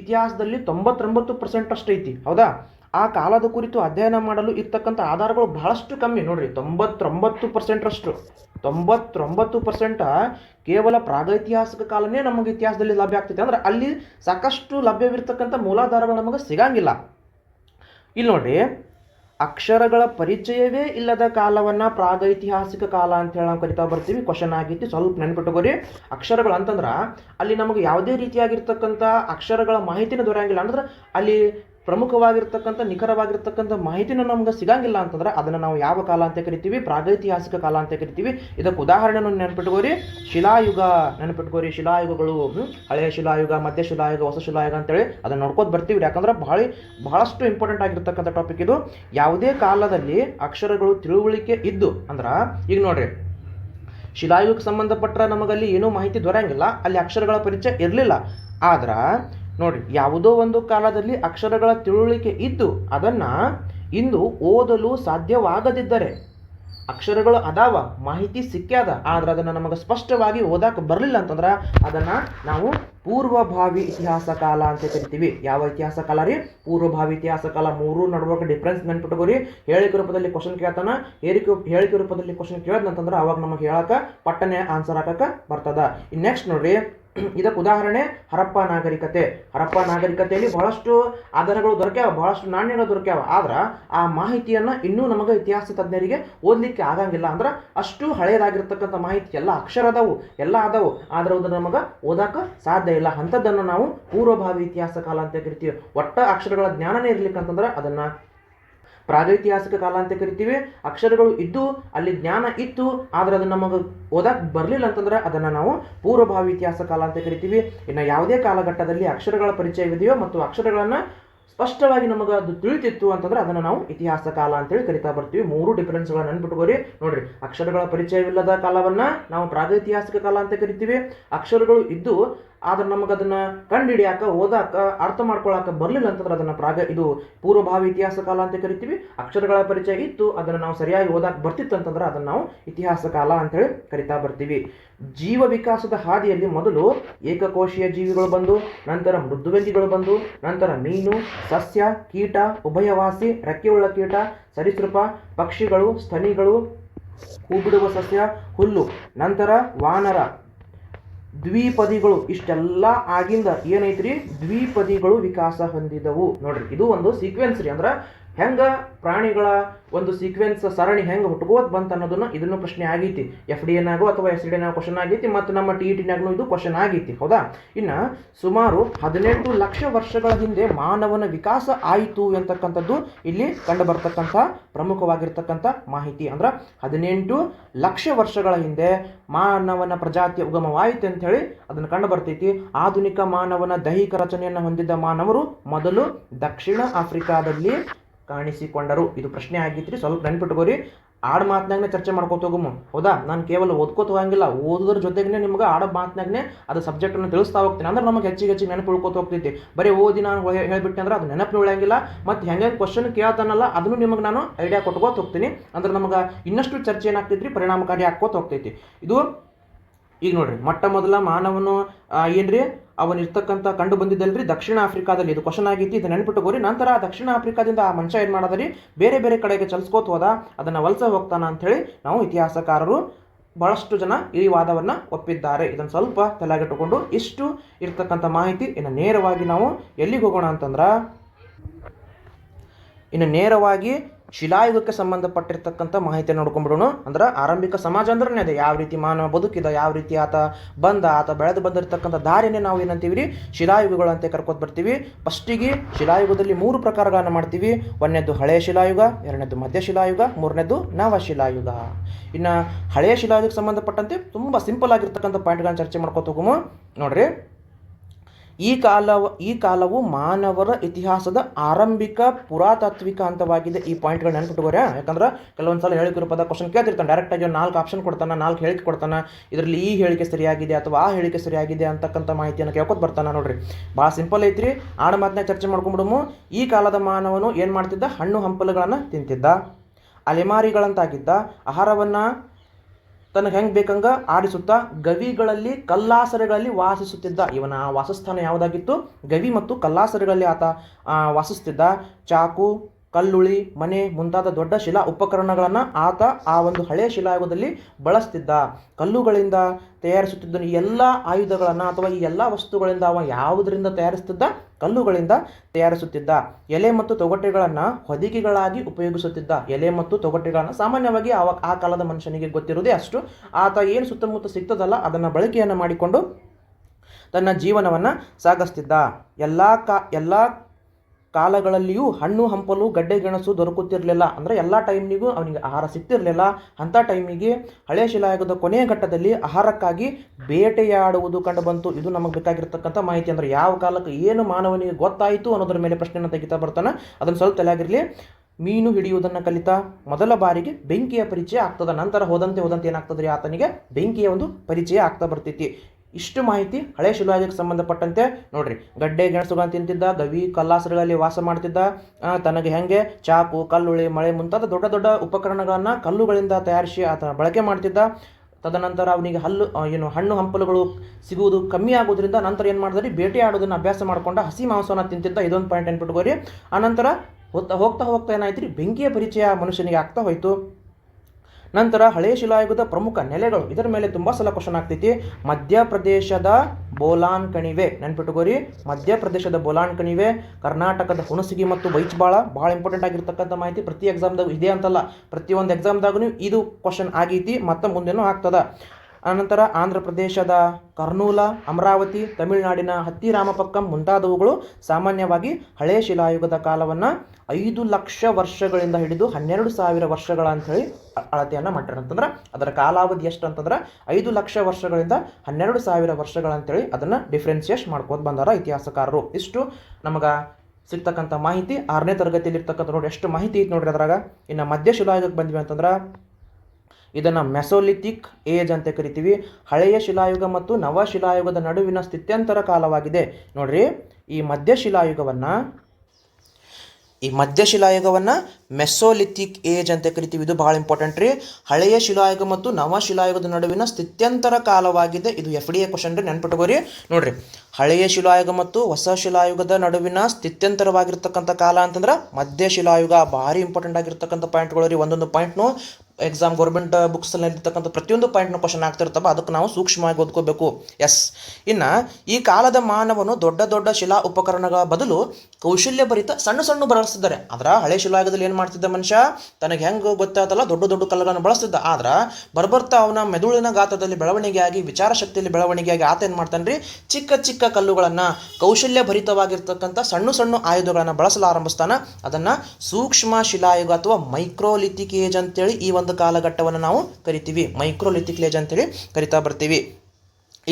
ಇತಿಹಾಸದಲ್ಲಿ ತೊಂಬತ್ತೊಂಬತ್ತು ಪರ್ಸೆಂಟ್ ಅಷ್ಟು ಐತಿ. ಹೌದಾ? ಆ ಕಾಲದ ಕುರಿತು ಅಧ್ಯಯನ ಮಾಡಲು ಇರ್ತಕ್ಕಂಥ ಆಧಾರಗಳು ಬಹಳಷ್ಟು ಕಮ್ಮಿ. ನೋಡ್ರಿ, ತೊಂಬತ್ತೊಂಬತ್ತು ಪರ್ಸೆಂಟರಷ್ಟು ತೊಂಬತ್ತೊಂಬತ್ತು ಪರ್ಸೆಂಟ ಕೇವಲ ಪ್ರಾಗೈತಿಹಾಸಿಕ ಕಾಲನೇ ನಮಗೆ ಇತಿಹಾಸದಲ್ಲಿ ಲಭ್ಯ ಆಗ್ತೈತಿ. ಅಂದ್ರೆ ಅಲ್ಲಿ ಸಾಕಷ್ಟು ಲಭ್ಯವಿರ್ತಕ್ಕಂಥ ಮೂಲಾಧಾರಗಳು ನಮಗೆ ಸಿಗಂಗಿಲ್ಲ. ಇಲ್ಲಿ ನೋಡ್ರಿ ಅಕ್ಷರಗಳ ಪರಿಚಯವೇ ಇಲ್ಲದ ಕಾಲವನ್ನ ಪ್ರಾಗೈತಿಹಾಸಿಕ ಕಾಲ ಅಂತ ಹೇಳಿ ನಾವು ಕರಿತಾ ಬರ್ತೀವಿ. ಕ್ವಶನ್ ಆಗಿತ್ತು. ಸ್ವಲ್ಪ ನೆನ್ಪಿಟ್ಟುಕೋರಿ ಅಕ್ಷರಗಳು ಅಂತಂದ್ರೆ ಅಲ್ಲಿ ನಮಗೆ ಯಾವುದೇ ರೀತಿಯಾಗಿರ್ತಕ್ಕಂಥ ಅಕ್ಷರಗಳ ಮಾಹಿತಿನ ದೊರೆಯಂಗಿಲ್ಲ. ಅಂದ್ರೆ ಅಲ್ಲಿ ಪ್ರಮುಖವಾಗಿರ್ತಕ್ಕಂಥ, ನಿಖರವಾಗಿರ್ತಕ್ಕಂಥ ಮಾಹಿತಿನ ನಮ್ಗೆ ಸಿಗಂಗಿಲ್ಲ ಅಂತಂದ್ರೆ ಅದನ್ನು ನಾವು ಯಾವ ಕಾಲ ಅಂತ ಕರಿತೀವಿ? ಪ್ರಾಗೈತಿಹಾಸಿಕ ಕಾಲ ಅಂತ ಕರಿತೀವಿ. ಇದಕ್ಕೆ ಉದಾಹರಣೆ ನೆನಪಿಟ್ಕೋರಿ. ಶಿಲಾಯುಗ ನೆನಪಿಟ್ಕೋರಿ. ಶಿಲಾಯುಗಗಳು? ಹಳೆಯ ಶಿಲಾಯುಗ, ಮಧ್ಯ ಶಿಲಾಯುಗ, ಹೊಸ ಶಿಲಾಯುಗ ಅಂತೇಳಿ ಅದನ್ನ ನೋಡ್ಕೋತ ಬರ್ತೀವಿ. ಯಾಕಂದ್ರೆ ಬಹಳ ಬಹಳಷ್ಟು ಇಂಪಾರ್ಟೆಂಟ್ ಆಗಿರ್ತಕ್ಕಂಥ ಟಾಪಿಕ್ ಇದು. ಯಾವುದೇ ಕಾಲದಲ್ಲಿ ಅಕ್ಷರಗಳು ತಿಳುವಳಿಕೆ ಇದ್ದು, ಅಂದ್ರೆ, ಈಗ ನೋಡ್ರಿ. ಶಿಲಾಯುಗಕ್ಕೆ ಸಂಬಂಧಪಟ್ಟ ನಮಗಲ್ಲಿ ಏನೂ ಮಾಹಿತಿ ದೊರೆಯಂಗಿಲ್ಲ. ಅಲ್ಲಿ ಅಕ್ಷರಗಳ ಪರಿಚಯ ಇರಲಿಲ್ಲ. ಆದ್ರೆ ನೋಡಿ, ಯಾವುದೋ ಒಂದು ಕಾಲದಲ್ಲಿ ಅಕ್ಷರಗಳ ತಿಳುವಳಿಕೆ ಇದ್ದು ಅದನ್ನು ಇಂದು ಓದಲು ಸಾಧ್ಯವಾಗದಿದ್ದರೆ ಅಕ್ಷರಗಳು ಅದಾವ, ಮಾಹಿತಿ ಸಿಕ್ಕ್ಯಾದ ಆದ್ರೆ ಅದನ್ನು ನಮಗೆ ಸ್ಪಷ್ಟವಾಗಿ ಓದಕ್ಕೆ ಬರಲಿಲ್ಲ ಅಂತಂದ್ರೆ ಅದನ್ನು ನಾವು ಪೂರ್ವಭಾವಿ ಇತಿಹಾಸ ಕಾಲ ಅಂತ ಕರಿತೀವಿ. ಯಾವ ಇತಿಹಾಸ ಕಾಲ ರೀ? ಪೂರ್ವಭಾವಿ ಇತಿಹಾಸ ಕಾಲ. ಮೂರು ನಡುವಾಗ ಡಿಫ್ರೆನ್ಸ್ ನೆನ್ಪಿಟ್ಕೋರಿ ಹೇಳಿಕೆ ರೂಪದಲ್ಲಿ ಕ್ವಶನ್ ಕೇಳ್ತಾನ. ಏರಿಕೆ ಹೇಳಿಕೆ ರೂಪದಲ್ಲಿ ಕ್ವಶನ್ ಕೇಳಿದ್ನಂತಂದ್ರೆ ಅವಾಗ ನಮಗೆ ಹೇಳಕ್ಕೆ ಪಟ್ಟನೆ ಆನ್ಸರ್ ಹಾಕಕ್ಕೆ ಬರ್ತದ. ಇನ್ನು ನೆಕ್ಸ್ಟ್ ನೋಡ್ರಿ. ಇದಕ್ಕೆ ಉದಾಹರಣೆ ಹರಪ್ಪ ನಾಗರಿಕತೆ. ಹರಪ್ಪ ನಾಗರಿಕತೆಯಲ್ಲಿ ಬಹಳಷ್ಟು ಆಧಾರಗಳು ದೊರಕ್ಯಾವ, ಬಹಳಷ್ಟು ನಾಣ್ಯಗಳು ದೊರಕ್ಯಾವ. ಆದ್ರೆ ಆ ಮಾಹಿತಿಯನ್ನು ಇನ್ನೂ ನಮಗೆ ಇತಿಹಾಸ ತಜ್ಞರಿಗೆ ಓದಲಿಕ್ಕೆ ಆಗಂಗಿಲ್ಲ ಅಂದ್ರೆ ಅಷ್ಟು ಹಳೆಯದಾಗಿರ್ತಕ್ಕಂಥ ಮಾಹಿತಿ ಎಲ್ಲ ಅಕ್ಷರ ಅದಾವು, ಎಲ್ಲ ಅದಾವು. ಆದ್ರೆ ಅದನ್ನು ನಮಗೆ ಓದಕ್ಕೆ ಸಾಧ್ಯ ಇಲ್ಲ. ಅಂಥದ್ದನ್ನು ನಾವು ಪೂರ್ವಭಾವಿ ಇತಿಹಾಸ ಕಾಲ ಅಂತ ಕರಿತೀವಿ. ಒಟ್ಟ ಅಕ್ಷರಗಳ ಜ್ಞಾನನೇ ಇರ್ಲಿಕ್ಕಂತಂದ್ರೆ ಅದನ್ನು ಪ್ರಾಗೈತಿಹಾಸಿಕ ಕಾಲ ಅಂತ ಕರಿತೀವಿ, ಅಕ್ಷರಗಳು ಇದ್ದು, ಅಲ್ಲಿ ಜ್ಞಾನ ಇತ್ತು, ಆದ್ರೆ ಅದು ನಮಗೆ ಓದಕ್ಕೆ ಬರಲಿಲ್ಲ ಅಂತಂದ್ರೆ ಅದನ್ನ ನಾವು ಪೂರ್ವಭಾವಿ ಇತಿಹಾಸ ಕಾಲ ಅಂತ ಕರಿತೀವಿ. ಇನ್ನು ಯಾವುದೇ ಕಾಲಘಟ್ಟದಲ್ಲಿ ಅಕ್ಷರಗಳ ಪರಿಚಯವಿದೆಯೋ ಮತ್ತು ಅಕ್ಷರಗಳನ್ನು ಸ್ಪಷ್ಟವಾಗಿ ನಮಗೆ ಅದು ತಿಳಿತಿತ್ತು ಅಂತಂದ್ರೆ ಅದನ್ನು ನಾವು ಇತಿಹಾಸ ಕಾಲ ಅಂತೇಳಿ ಕರಿತಾ ಬರ್ತೀವಿ. ಮೂರು ಡಿಫರೆನ್ಸ್ಗಳನ್ನ ನೆನ್ಪಿಟ್ಕೋರಿ. ನೋಡ್ರಿ, ಅಕ್ಷರಗಳ ಪರಿಚಯವಿಲ್ಲದ ಕಾಲವನ್ನ ನಾವು ಪ್ರಾಗೈತಿಹಾಸಿಕ ಕಾಲ ಅಂತ ಕರಿತೀವಿ. ಅಕ್ಷರಗಳು ಇದ್ದು ಆದ್ರೆ ನಮಗೆ ಅದನ್ನ ಕಂಡುಹಿಡಿಯಾಕ, ಓದಾಕ, ಅರ್ಥ ಮಾಡ್ಕೊಳಕ ಬರಲಿಲ್ಲ ಅಂತಂದ್ರೆ ಅದನ್ನ ಪ್ರಾಗ ಇದು ಪೂರ್ವಭಾವಿ ಇತಿಹಾಸ ಕಾಲ ಅಂತ ಕರಿತೀವಿ. ಅಕ್ಷರಗಳ ಪರಿಚಯ ಇತ್ತು, ಅದನ್ನ ನಾವು ಸರಿಯಾಗಿ ಓದಾಕ ಬರ್ತಿತ್ತು ಅಂತಂದ್ರೆ ಅದನ್ನ ನಾವು ಇತಿಹಾಸ ಕಾಲ ಅಂತೇಳಿ ಕರಿತಾ ಬರ್ತೀವಿ. ಜೀವ ವಿಕಾಸದ ಹಾದಿಯಲ್ಲಿ ಮೊದಲು ಏಕಕೋಶೀಯ ಜೀವಿಗಳು ಬಂದು, ನಂತರ ಮೃದುವಂಗಿಗಳು ಬಂದು, ನಂತರ ಮೀನು, ಸಸ್ಯ, ಕೀಟ, ಉಭಯವಾಸಿ, ರೆಕ್ಕೆಯುಳ್ಳ ಕೀಟ, ಸರೀಸೃಪ, ಪಕ್ಷಿಗಳು, ಸ್ತನಿಗಳು, ಹೂಬಿಡುವ ಸಸ್ಯ, ಹುಲ್ಲು, ನಂತರ ವಾನರ ದ್ವಿಪದಿಗಳು ಇಷ್ಟೆಲ್ಲ ಆಗಿಂದ ಏನೈತ್ರಿ? ದ್ವಿಪದಿಗಳು ವಿಕಾಸ ಹೊಂದಿದವು. ನೋಡ್ರಿ ಇದು ಒಂದು ಸೀಕ್ವೆನ್ಸ್ ರೀ ಅಂದ್ರೆ ಹೆಂಗ ಪ್ರಾಣಿಗಳ ಒಂದು ಸೀಕ್ವೆನ್ಸ್ ಸರಣಿ ಹೆಂಗೆ ಹುಟ್ಕೋತ್ ಬಂತ ಅನ್ನೋದನ್ನ ಇದನ್ನು ಪ್ರಶ್ನೆ ಆಗೈತಿ. ಎಫ್ ಡಿ ಎನಾಗೋ ಅಥವಾ ಎಸ್ ಡಿ ಎನಾಗೋ ಕ್ವಶನ್ ಆಗೈತಿ ಮತ್ತು ನಮ್ಮ ಟಿ ಇ ಟಿನಾಗೂ ಇದು ಕ್ವಶನ್ ಆಗೈತಿ. ಹೌದಾ? ಇನ್ನ ಸುಮಾರು ಹದಿನೆಂಟು ಲಕ್ಷ ವರ್ಷಗಳ ಹಿಂದೆ ಮಾನವನ ವಿಕಾಸ ಆಯಿತು ಎಂತಕ್ಕಂಥದ್ದು ಇಲ್ಲಿ ಕಂಡು ಬರ್ತಕ್ಕಂಥ ಪ್ರಮುಖವಾಗಿರ್ತಕ್ಕಂಥ ಮಾಹಿತಿ. ಅಂದ್ರೆ ಹದಿನೆಂಟು ಲಕ್ಷ ವರ್ಷಗಳ ಹಿಂದೆ ಮಾನವನ ಪ್ರಜಾತಿಯ ಉಗಮವಾಯಿತು ಅಂತ ಹೇಳಿ ಅದನ್ನು ಕಂಡು ಬರ್ತೈತಿ. ಆಧುನಿಕ ಮಾನವನ ದೈಹಿಕ ರಚನೆಯನ್ನು ಹೊಂದಿದ್ದ ಮಾನವರು ಮೊದಲು ದಕ್ಷಿಣ ಆಫ್ರಿಕಾದಲ್ಲಿ ಕಾಣಿಸಿಕೊಂಡರು. ಇದು ಪ್ರಶ್ನೆ ಆಗಿತ್ರಿ. ಸ್ವಲ್ಪ ನೆನ್ಪಿಟ್ಕೋರಿ ಆಡ ಮಾತ್ನಾಗ್ನೆ ಚರ್ಚೆ ಮಾಡ್ಕೋತ ಹೋಗಮ್ಮ ಹೌದಾ? ನಾನು ಕೇವಲ ಓದ್ಕೋತ ಹೋಗಂಗಿಲ್ಲ. ಓದೋದ್ರ ಜೊತೆಗೆ ನಿಮ್ಗೆ ಆಡ ಮಾತ್ನಾಗ್ನೆ ಅದು ಸಬ್ಜೆಕ್ಟನ್ನು ತಿಳಿಸ್ತಾ ಹೋಗ್ತೀನಿ. ಅಂದ್ರೆ ನಮಗೆ ಹೆಚ್ಚಿಗೆ ಹೆಚ್ಚಿಗೆ ನೆನಪು ಉಳ್ಕೋತ ಹೋಗ್ತೈತಿ. ಬರೀ ಓದಿ ನಾನು ಹೇಳ್ಬಿಟ್ಟೆ ಅಂದ್ರೆ ಅದು ನೆನಪು ಉಳಿಯಂಗಿಲ್ಲ. ಮತ್ತು ಹೆಂಗೆ ಕ್ವಶನ್ ಕೇಳ್ತಾನಲ್ಲ ಅದನ್ನು ನಿಮಗೆ ನಾನು ಐಡಿಯಾ ಕೊಟ್ಕೋತ ಹೋಗ್ತೀನಿ. ಅಂದ್ರೆ ನಮಗೆ ಇನ್ನಷ್ಟು ಚರ್ಚೆ ಏನಾಗ್ತೈತ್ರಿ? ಪರಿಣಾಮಕಾರಿ ಹಾಕ್ಕೋತ ಹೋಗ್ತೈತಿ. ಇದು ಈಗ ನೋಡ್ರಿ. ಮೊಟ್ಟ ಮೊದಲ ಮಾನವನು ಏನ್ರಿ? ಅವನ್ ಇರ್ತಕ್ಕಂಥ ಕಂಡು ಬಂದಿದ್ದಲ್ರಿ. ದಕ್ಷಿಣ ಆಫ್ರಿಕಾದಲ್ಲಿ ಇದು ಕ್ವಶನ್ ಆಗಿತ್ತು. ಇದು ನೆನ್ಪಿಟ್ಟುಕೋರಿ ನಂತರ ದಕ್ಷಿಣ ಆಫ್ರಿಕಾದಿಂದ ಆ ಮನುಷ್ಯ ಏನು ಮಾಡೋದ್ರಿ ಬೇರೆ ಬೇರೆ ಕಡೆಗೆ ಚಲಿಸ್ಕೋತ ಹೋದ. ಅದನ್ನು ವಲಸ ಹೋಗ್ತಾನ ಅಂಥೇಳಿ ನಾವು ಇತಿಹಾಸಕಾರರು ಬಹಳಷ್ಟು ಜನ ಈ ವಾದವನ್ನು ಒಪ್ಪಿದ್ದಾರೆ. ಇದನ್ನು ಸ್ವಲ್ಪ ತಲೆಗಿಟ್ಟುಕೊಂಡು ಇಷ್ಟು ಇರ್ತಕ್ಕಂಥ ಮಾಹಿತಿ ಇನ್ನು ನೇರವಾಗಿ ನಾವು ಎಲ್ಲಿಗೆ ಹೋಗೋಣ ಅಂತಂದ್ರೆ, ಇನ್ನು ನೇರವಾಗಿ ಶಿಲಾಯುಗಕ್ಕೆ ಸಂಬಂಧಪಟ್ಟಿರ್ತಕ್ಕಂಥ ಮಾಹಿತಿ ನೋಡ್ಕೊಂಡ್ಬಿಡೋಣ. ಅಂದ್ರೆ ಆರಂಭಿಕ ಸಮಾಜ ಅಂದ್ರೆ ಅದೇ. ಯಾವ ರೀತಿ ಮಾನವ ಬದುಕಿದ, ಯಾವ ರೀತಿ ಆತ ಬಂದ, ಆತ ಬೆಳೆದು ಬಂದಿರತಕ್ಕಂಥ ದಾರಿನೇ ನಾವು ಏನಂತೀವಿ ರೀ? ಶಿಲಾಯುಗಗಳು ಅಂತ ಕರ್ಕೋತ ಬರ್ತೀವಿ. ಫಸ್ಟಿಗೆ ಶಿಲಾಯುಗದಲ್ಲಿ ಮೂರು ಪ್ರಕಾರಗಳನ್ನು ಮಾಡ್ತೀವಿ. ಒಂದನೇದು ಹಳೆಯ ಶಿಲಾಯುಗ, ಎರಡನೇದು ಮಧ್ಯ ಶಿಲಾಯುಗ, ಮೂರನೇದು ನವ ಶಿಲಾಯುಗ. ಇನ್ನು ಹಳೆಯ ಶಿಲಾಯುಗಕ್ಕೆ ಸಂಬಂಧಪಟ್ಟಂತೆ ತುಂಬ ಸಿಂಪಲ್ ಆಗಿರ್ತಕ್ಕಂಥ ಪಾಯಿಂಟ್ಗಳನ್ನ ಚರ್ಚೆ ಮಾಡ್ಕೋತ ಹೋಗುಮ. ನೋಡ್ರಿ. ಈ ಕಾಲವ, ಈ ಕಾಲವು ಮಾನವರ ಇತಿಹಾಸದ ಆರಂಭಿಕ ಪುರಾತಾತ್ವಿಕ ಹಂತವಾಗಿದೆ. ಈ ಪಾಯಿಂಟ್ಗಳು ನೆನ್ಪಿಟ್ಕೋರ ಯಾಕಂದ್ರೆ ಕೆಲವೊಂದು ಸಲ ಹೇಳಿಕಿರೋ ಪದ ಕ್ವಶನ್ ಕೇಳ್ತಿರ್ತಾನೆ. ಡೈರೆಕ್ಟಾಗಿ ನಾಲ್ಕು ಆಪ್ಷನ್ ಕೊಡ್ತಾನೆ, ನಾಲ್ಕು ಹೇಳಿಕೆ ಕೊಡ್ತಾನೆ. ಇದರಲ್ಲಿ ಈ ಹೇಳಿಕೆ ಸರಿಯಾಗಿದೆ ಅಥವಾ ಆ ಹೇಳಿಕೆ ಸರಿಯಾಗಿದೆ ಅಂತಕ್ಕಂಥ ಮಾಹಿತಿಯನ್ನು ಕೇಳ್ಕೊತ ಬರ್ತಾನೆ ನೋಡ್ರಿ. ಭಾಳ ಸಿಂಪಲ್ ಐತ್ರಿ. ಆಡ ಮಾತನ್ನ ಚರ್ಚೆ ಮಾಡ್ಕೊಂಬಿಡಮು. ಈ ಕಾಲದ ಮಾನವನು ಏನು ಮಾಡ್ತಿದ್ದ? ಹಣ್ಣು ಹಂಪಲುಗಳನ್ನು ತಿಂತಿದ್ದ. ಅಲೆಮಾರಿಗಳಂತಾಗಿದ್ದ. ಆಹಾರವನ್ನು ತನಗೆ ಹೆಂಗೆ ಬೇಕಂಗ ಆಡಿಸುತ್ತಾ ಗವಿಗಳಲ್ಲಿ ಕಲ್ಲಾಸರಗಳಲ್ಲಿ ವಾಸಿಸುತ್ತಿದ್ದ. ಇವನ ವಾಸಸ್ಥಾನ ಯಾವುದಾಗಿತ್ತು? ಗವಿ ಮತ್ತು ಕಲ್ಲಾಸರಗಳಲ್ಲಿ ಆತ ವಾಸಿಸುತ್ತಿದ್ದ. ಚಾಕು ಕಲ್ಲುಳಿ, ಮನೆ ಮುಂತಾದ ದೊಡ್ಡ ಶಿಲಾ ಉಪಕರಣಗಳನ್ನು ಆತ ಆ ಒಂದು ಹಳೆಯ ಶಿಲಾಯುಗದಲ್ಲಿ ಬಳಸ್ತಿದ್ದ. ಕಲ್ಲುಗಳಿಂದ ತಯಾರಿಸುತ್ತಿದ್ದ ಈ ಎಲ್ಲ ಆಯುಧಗಳನ್ನು ಅಥವಾ ಈ ಎಲ್ಲ ವಸ್ತುಗಳಿಂದ ಅವ ಯಾವುದರಿಂದ ತಯಾರಿಸ್ತಿದ್ದ? ಕಲ್ಲುಗಳಿಂದ ತಯಾರಿಸುತ್ತಿದ್ದ. ಎಲೆ ಮತ್ತು ತೊಗಟೆಗಳನ್ನು ಹೊದಿಕೆಗಳಾಗಿ ಉಪಯೋಗಿಸುತ್ತಿದ್ದ. ಎಲೆ ಮತ್ತು ತೊಗಟೆಗಳನ್ನು ಸಾಮಾನ್ಯವಾಗಿ ಆವ ಆ ಕಾಲದ ಮನುಷ್ಯನಿಗೆ ಗೊತ್ತಿರುವುದೇ ಅಷ್ಟು. ಆತ ಏನು ಸುತ್ತಮುತ್ತ ಸಿಗ್ತದಲ್ಲ ಅದನ್ನು ಬಳಕೆಯನ್ನು ಮಾಡಿಕೊಂಡು ತನ್ನ ಜೀವನವನ್ನು ಸಾಗಿಸ್ತಿದ್ದ. ಎಲ್ಲ ಕಾ, ಎಲ್ಲ ಕಾಲಗಳಲ್ಲಿಯೂ ಹಣ್ಣು, ಹಂಪಲು, ಗಡ್ಡೆ, ಗೆಣಸು ದೊರಕುತ್ತಿರಲಿಲ್ಲ. ಅಂದರೆ ಎಲ್ಲ ಟೈಮ್ನಿಗೂ ಅವನಿಗೆ ಆಹಾರ ಸಿಗ್ತಿರಲಿಲ್ಲ. ಅಂಥ ಟೈಮಿಗೆ ಹಳೆ ಶಿಲಾಯುಗದ ಕೊನೆಯ ಘಟ್ಟದಲ್ಲಿ ಆಹಾರಕ್ಕಾಗಿ ಬೇಟೆಯಾಡುವುದು ಕಂಡುಬಂತು ಇದು ನಮಗೆ ಬೇಕಾಗಿರ್ತಕ್ಕಂಥ ಮಾಹಿತಿ. ಅಂದರೆ ಯಾವ ಕಾಲಕ್ಕೆ ಏನು ಮಾನವನಿಗೆ ಗೊತ್ತಾಯಿತು ಅನ್ನೋದ್ರ ಮೇಲೆ ಪ್ರಶ್ನೆಯನ್ನು ತೆಗಿತಾ ಬರ್ತಾನೆ. ಅದನ್ನು ಸ್ವಲ್ಪ ತಲೆಯಾಗಿರಲಿ. ಮೀನು ಹಿಡಿಯುವುದನ್ನು ಕಲಿತ ಮೊದಲ ಬಾರಿಗೆ ಬೆಂಕಿಯ ಪರಿಚಯ ಆಗ್ತದ. ನಂತರ ಹೋದಂತೆ ಹೋದಂತೆ ಏನಾಗ್ತದ್ರಿ? ಆತನಿಗೆ ಬೆಂಕಿಯ ಒಂದು ಪರಿಚಯ ಆಗ್ತಾ ಬರ್ತೈತಿ ಇಷ್ಟು ಮಾಹಿತಿ ಹಳೆ ಶಿಲಾಯುಗಕ್ಕೆ ಸಂಬಂಧಪಟ್ಟಂತೆ ನೋಡ್ರಿ. ಗಡ್ಡೆ, ಗೆಣಸುಗಳನ್ನು ತಿಂತಿದ್ದ ಗವಿ ಕಲ್ಲಾಸರುಗಳಲ್ಲಿ ವಾಸ ಮಾಡ್ತಿದ್ದ ತನಗೆ ಹೆಂಗೆ? ಚಾಕು, ಕಲ್ಲುಳಿ, ಮಳೆ ಮುಂತಾದ ದೊಡ್ಡ ದೊಡ್ಡ ಉಪಕರಣಗಳನ್ನು ಕಲ್ಲುಗಳಿಂದ ತಯಾರಿಸಿ ಆತ ಬಳಕೆ ಮಾಡ್ತಿದ್ದ. ತದನಂತರ ಅವನಿಗೆ ಹಲ್ಲು ಏನು ಹಣ್ಣು ಹಂಪಲುಗಳು ಸಿಗುವುದು ಕಮ್ಮಿ ಆಗೋದ್ರಿಂದ ನಂತರ ಏನು ಮಾಡಿದ್ರಿ? ಬೇಟೆ ಆಡೋದನ್ನು ಅಭ್ಯಾಸ ಮಾಡಿಕೊಂಡು ಹಸಿ ಮಾಂಸವನ್ನು ತಿಂತಿದ್ದ. ಇದೊಂದು ಪಾಯಿಂಟ್ ನೆನ್ಪಿಟ್ಕೋರಿ ಆನಂತರ ಹೋಗ್ತಾ ಹೋಗ್ತಾ ಏನಾಯ್ತು ರೀ ಬೆಂಕಿಯ ಪರಿಚಯ ಮನುಷ್ಯನಿಗೆ ಆಗ್ತಾ ಹೋಯ್ತು. ನಂತರ ಹಳೆಯ ಶಿಲಾಯುಗದ ಪ್ರಮುಖ ನೆಲೆಗಳು. ಇದರ ಮೇಲೆ ತುಂಬ ಸಲ ಕ್ವಶನ್ ಆಗ್ತೈತಿ. ಮಧ್ಯಪ್ರದೇಶದ ಬೋಲಾನ್ ಕಣಿವೆ. ನೆನ್ಪಿಟ್ಟುಕೋರಿ ಮಧ್ಯಪ್ರದೇಶದ ಬೋಲಾನ್ ಕಣಿವೆ, ಕರ್ನಾಟಕದ ಹುಣಸಗಿ ಮತ್ತು ಬೈಚ್ಬಾಳ ಭಾಳ ಇಂಪಾರ್ಟೆಂಟ್ ಆಗಿರ್ತಕ್ಕಂಥ ಮಾಹಿತಿ. ಪ್ರತಿ ಎಕ್ಸಾಮ್ದಾಗ ಇದೆ ಅಂತಲ್ಲ. ಪ್ರತಿಯೊಂದು ಎಕ್ಸಾಮ್ದಾಗೂ ಇದು ಕ್ವಶನ್ ಆಗೈತಿ. ಮತ್ತು ಮುಂದೆನೂ ಆಗ್ತದ. ಅನಂತರ ಆಂಧ್ರ ಪ್ರದೇಶದ ಕರ್ನೂಲ, ಅಮರಾವತಿ, ತಮಿಳುನಾಡಿನ ಹತ್ತಿರಾಮಪಕ್ಕಂ ಮುಂತಾದವುಗಳು ಸಾಮಾನ್ಯವಾಗಿ ಹಳೆಯ ಶಿಲಾಯುಗದ ಕಾಲವನ್ನು ಐದು ಲಕ್ಷ ವರ್ಷಗಳಿಂದ ಹಿಡಿದು ಹನ್ನೆರಡು ಸಾವಿರ ವರ್ಷಗಳ ಅಂಥೇಳಿ ಅಳತೆಯನ್ನು ಮಾಡ್ಯಾರ ಅಂತಂದ್ರೆ ಅದರ ಕಾಲಾವಧಿ ಎಷ್ಟು ಅಂತಂದ್ರೆ ಐದು ಲಕ್ಷ ವರ್ಷಗಳಿಂದ ಹನ್ನೆರಡು ಸಾವಿರ ವರ್ಷಗಳಂತೇಳಿ ಅದನ್ನು ಡಿಫ್ರೆನ್ಸಿಯೇಟ್ ಮಾಡ್ಕೋತ ಬಂದಾರ ಇತಿಹಾಸಕಾರರು. ಇಷ್ಟು ನಮಗೆ ಸಿಗ್ತಕ್ಕಂಥ ಮಾಹಿತಿ. ಆರನೇ ತರಗತಿಯಲ್ಲಿ ಇರ್ತಕ್ಕಂಥ ನೋಡಿ ಎಷ್ಟು ಮಾಹಿತಿ ಐತೆ ನೋಡ್ರಿ ಅದ್ರಾಗ. ಇನ್ನು ಮಧ್ಯ ಶಿಲಾಯುಗಕ್ಕೆ ಬಂದ್ವಿ ಅಂತಂದ್ರೆ ಇದನ್ನು ಮೆಸೋಲಿಥಿಕ್ ಏಜ್ ಅಂತ ಕರಿತೀವಿ. ಹಳೆಯ ಶಿಲಾಯುಗ ಮತ್ತು ನವ ಶಿಲಾಯುಗದ ನಡುವಿನ ಸ್ಥಿತ್ಯಂತರ ಕಾಲವಾಗಿದೆ. ನೋಡ್ರಿ ಈ ಮಧ್ಯ ಶಿಲಾಯುಗವನ್ನು ಈ ಮಧ್ಯ ಶಿಲಾಯುಗವನ್ನು ಮೆಸೋಲಿಥಿಕ್ ಏಜ್ ಅಂತ ಕರಿತೀವಿ. ಇದು ಭಾಳ ಇಂಪಾರ್ಟೆಂಟ್ ರೀ. ಹಳೆಯ ಶಿಲಾಯುಗ ಮತ್ತು ನವ ಶಿಲಾಯುಗದ ನಡುವಿನ ಸ್ಥಿತ್ಯಂತರ ಕಾಲವಾಗಿದೆ. ಇದು ಎಫ್ ಡಿ ಎ ಕ್ವಶನ್ ರೀ. ನೆನ್ಪಿಟ್ಕೋರಿ ನೋಡ್ರಿ. ಹಳೆಯ ಶಿಲಾಯುಗ ಮತ್ತು ಹೊಸ ಶಿಲಾಯುಗದ ನಡುವಿನ ಸ್ಥಿತ್ಯಂತರವಾಗಿರ್ತಕ್ಕಂಥ ಕಾಲ ಅಂತಂದ್ರೆ ಮಧ್ಯ ಶಿಲಾಯುಗ. ಭಾರಿ ಇಂಪಾರ್ಟೆಂಟ್ ಆಗಿರ್ತಕ್ಕಂಥ ಪಾಯಿಂಟ್ಗಳು ರೀ. ಒಂದೊಂದು ಪಾಯಿಂಟ್ನು ಎಕ್ಸಾಮ್ ಗೌರ್ಮೆಂಟ್ ಬುಕ್ಸಲ್ಲಿ ಇರ್ತಕ್ಕಂಥ ಪ್ರತಿಯೊಂದು ಪಾಯಿಂಟ್ನ ಕ್ವಶನ್ ಆಗ್ತಿರ್ತವೆ. ಅದಕ್ಕೆ ನಾವು ಸೂಕ್ಷ್ಮವಾಗಿ ಓದ್ಕೋಬೇಕು. ಎಸ್ ಇನ್ನು ಈ ಕಾಲದ ಮಾನವನು ದೊಡ್ಡ ದೊಡ್ಡ ಶಿಲಾ ಉಪಕರಣಗಳ ಬದಲು ಕೌಶಲ್ಯಭರಿತ ಸಣ್ಣ ಸಣ್ಣ ಬಳಸ್ತಿದ್ದಾರೆ. ಆದ್ರೆ ಹಳೆ ಶಿಲಾಯುಗದಲ್ಲಿ ಏನು ಮಾಡ್ತಿದ್ದ ಮನುಷ್ಯ? ತನಗೆ ಹೆಂಗೆ ಗೊತ್ತಾತಲ್ಲ? ದೊಡ್ಡ ದೊಡ್ಡ ಕಲ್ಲುಗಳನ್ನು ಬಳಸ್ತಿದ್ದ. ಆದ್ರೆ ಬರ್ಬರ್ತಾ ಅವನ ಮೆದುಳಿನ ಗಾತ್ರದಲ್ಲಿ ಬೆಳವಣಿಗೆಯಾಗಿ, ವಿಚಾರ ಶಕ್ತಿಯಲ್ಲಿ ಬೆಳವಣಿಗೆಯಾಗಿ ಆತ ಏನು ಮಾಡ್ತಾನೆ ರೀ ಚಿಕ್ಕ ಚಿಕ್ಕ ಕಲ್ಲುಗಳನ್ನು ಕೌಶಲ್ಯಭರಿತವಾಗಿರ್ತಕ್ಕಂಥ ಸಣ್ಣ ಸಣ್ಣ ಆಯುಧಗಳನ್ನು ಬಳಸಲು ಆರಂಭಿಸ್ತಾನ ಅದನ್ನು ಸೂಕ್ಷ್ಮ ಶಿಲಾಯುಗ ಅಥವಾ ಮೈಕ್ರೋಲಿಥಿಕ್ ಏಜ್ ಅಂತೇಳಿ ಈ ಒಂದು ಕಾಲಘಟ್ಟವನ್ನು ನಾವು ಕರಿತೀವಿ. ಮೈಕ್ರೋಲಿಥಿಕ್ ಏಜ್ ಅಂತೇಳಿ ಕರಿತಾ ಬರ್ತೀವಿ.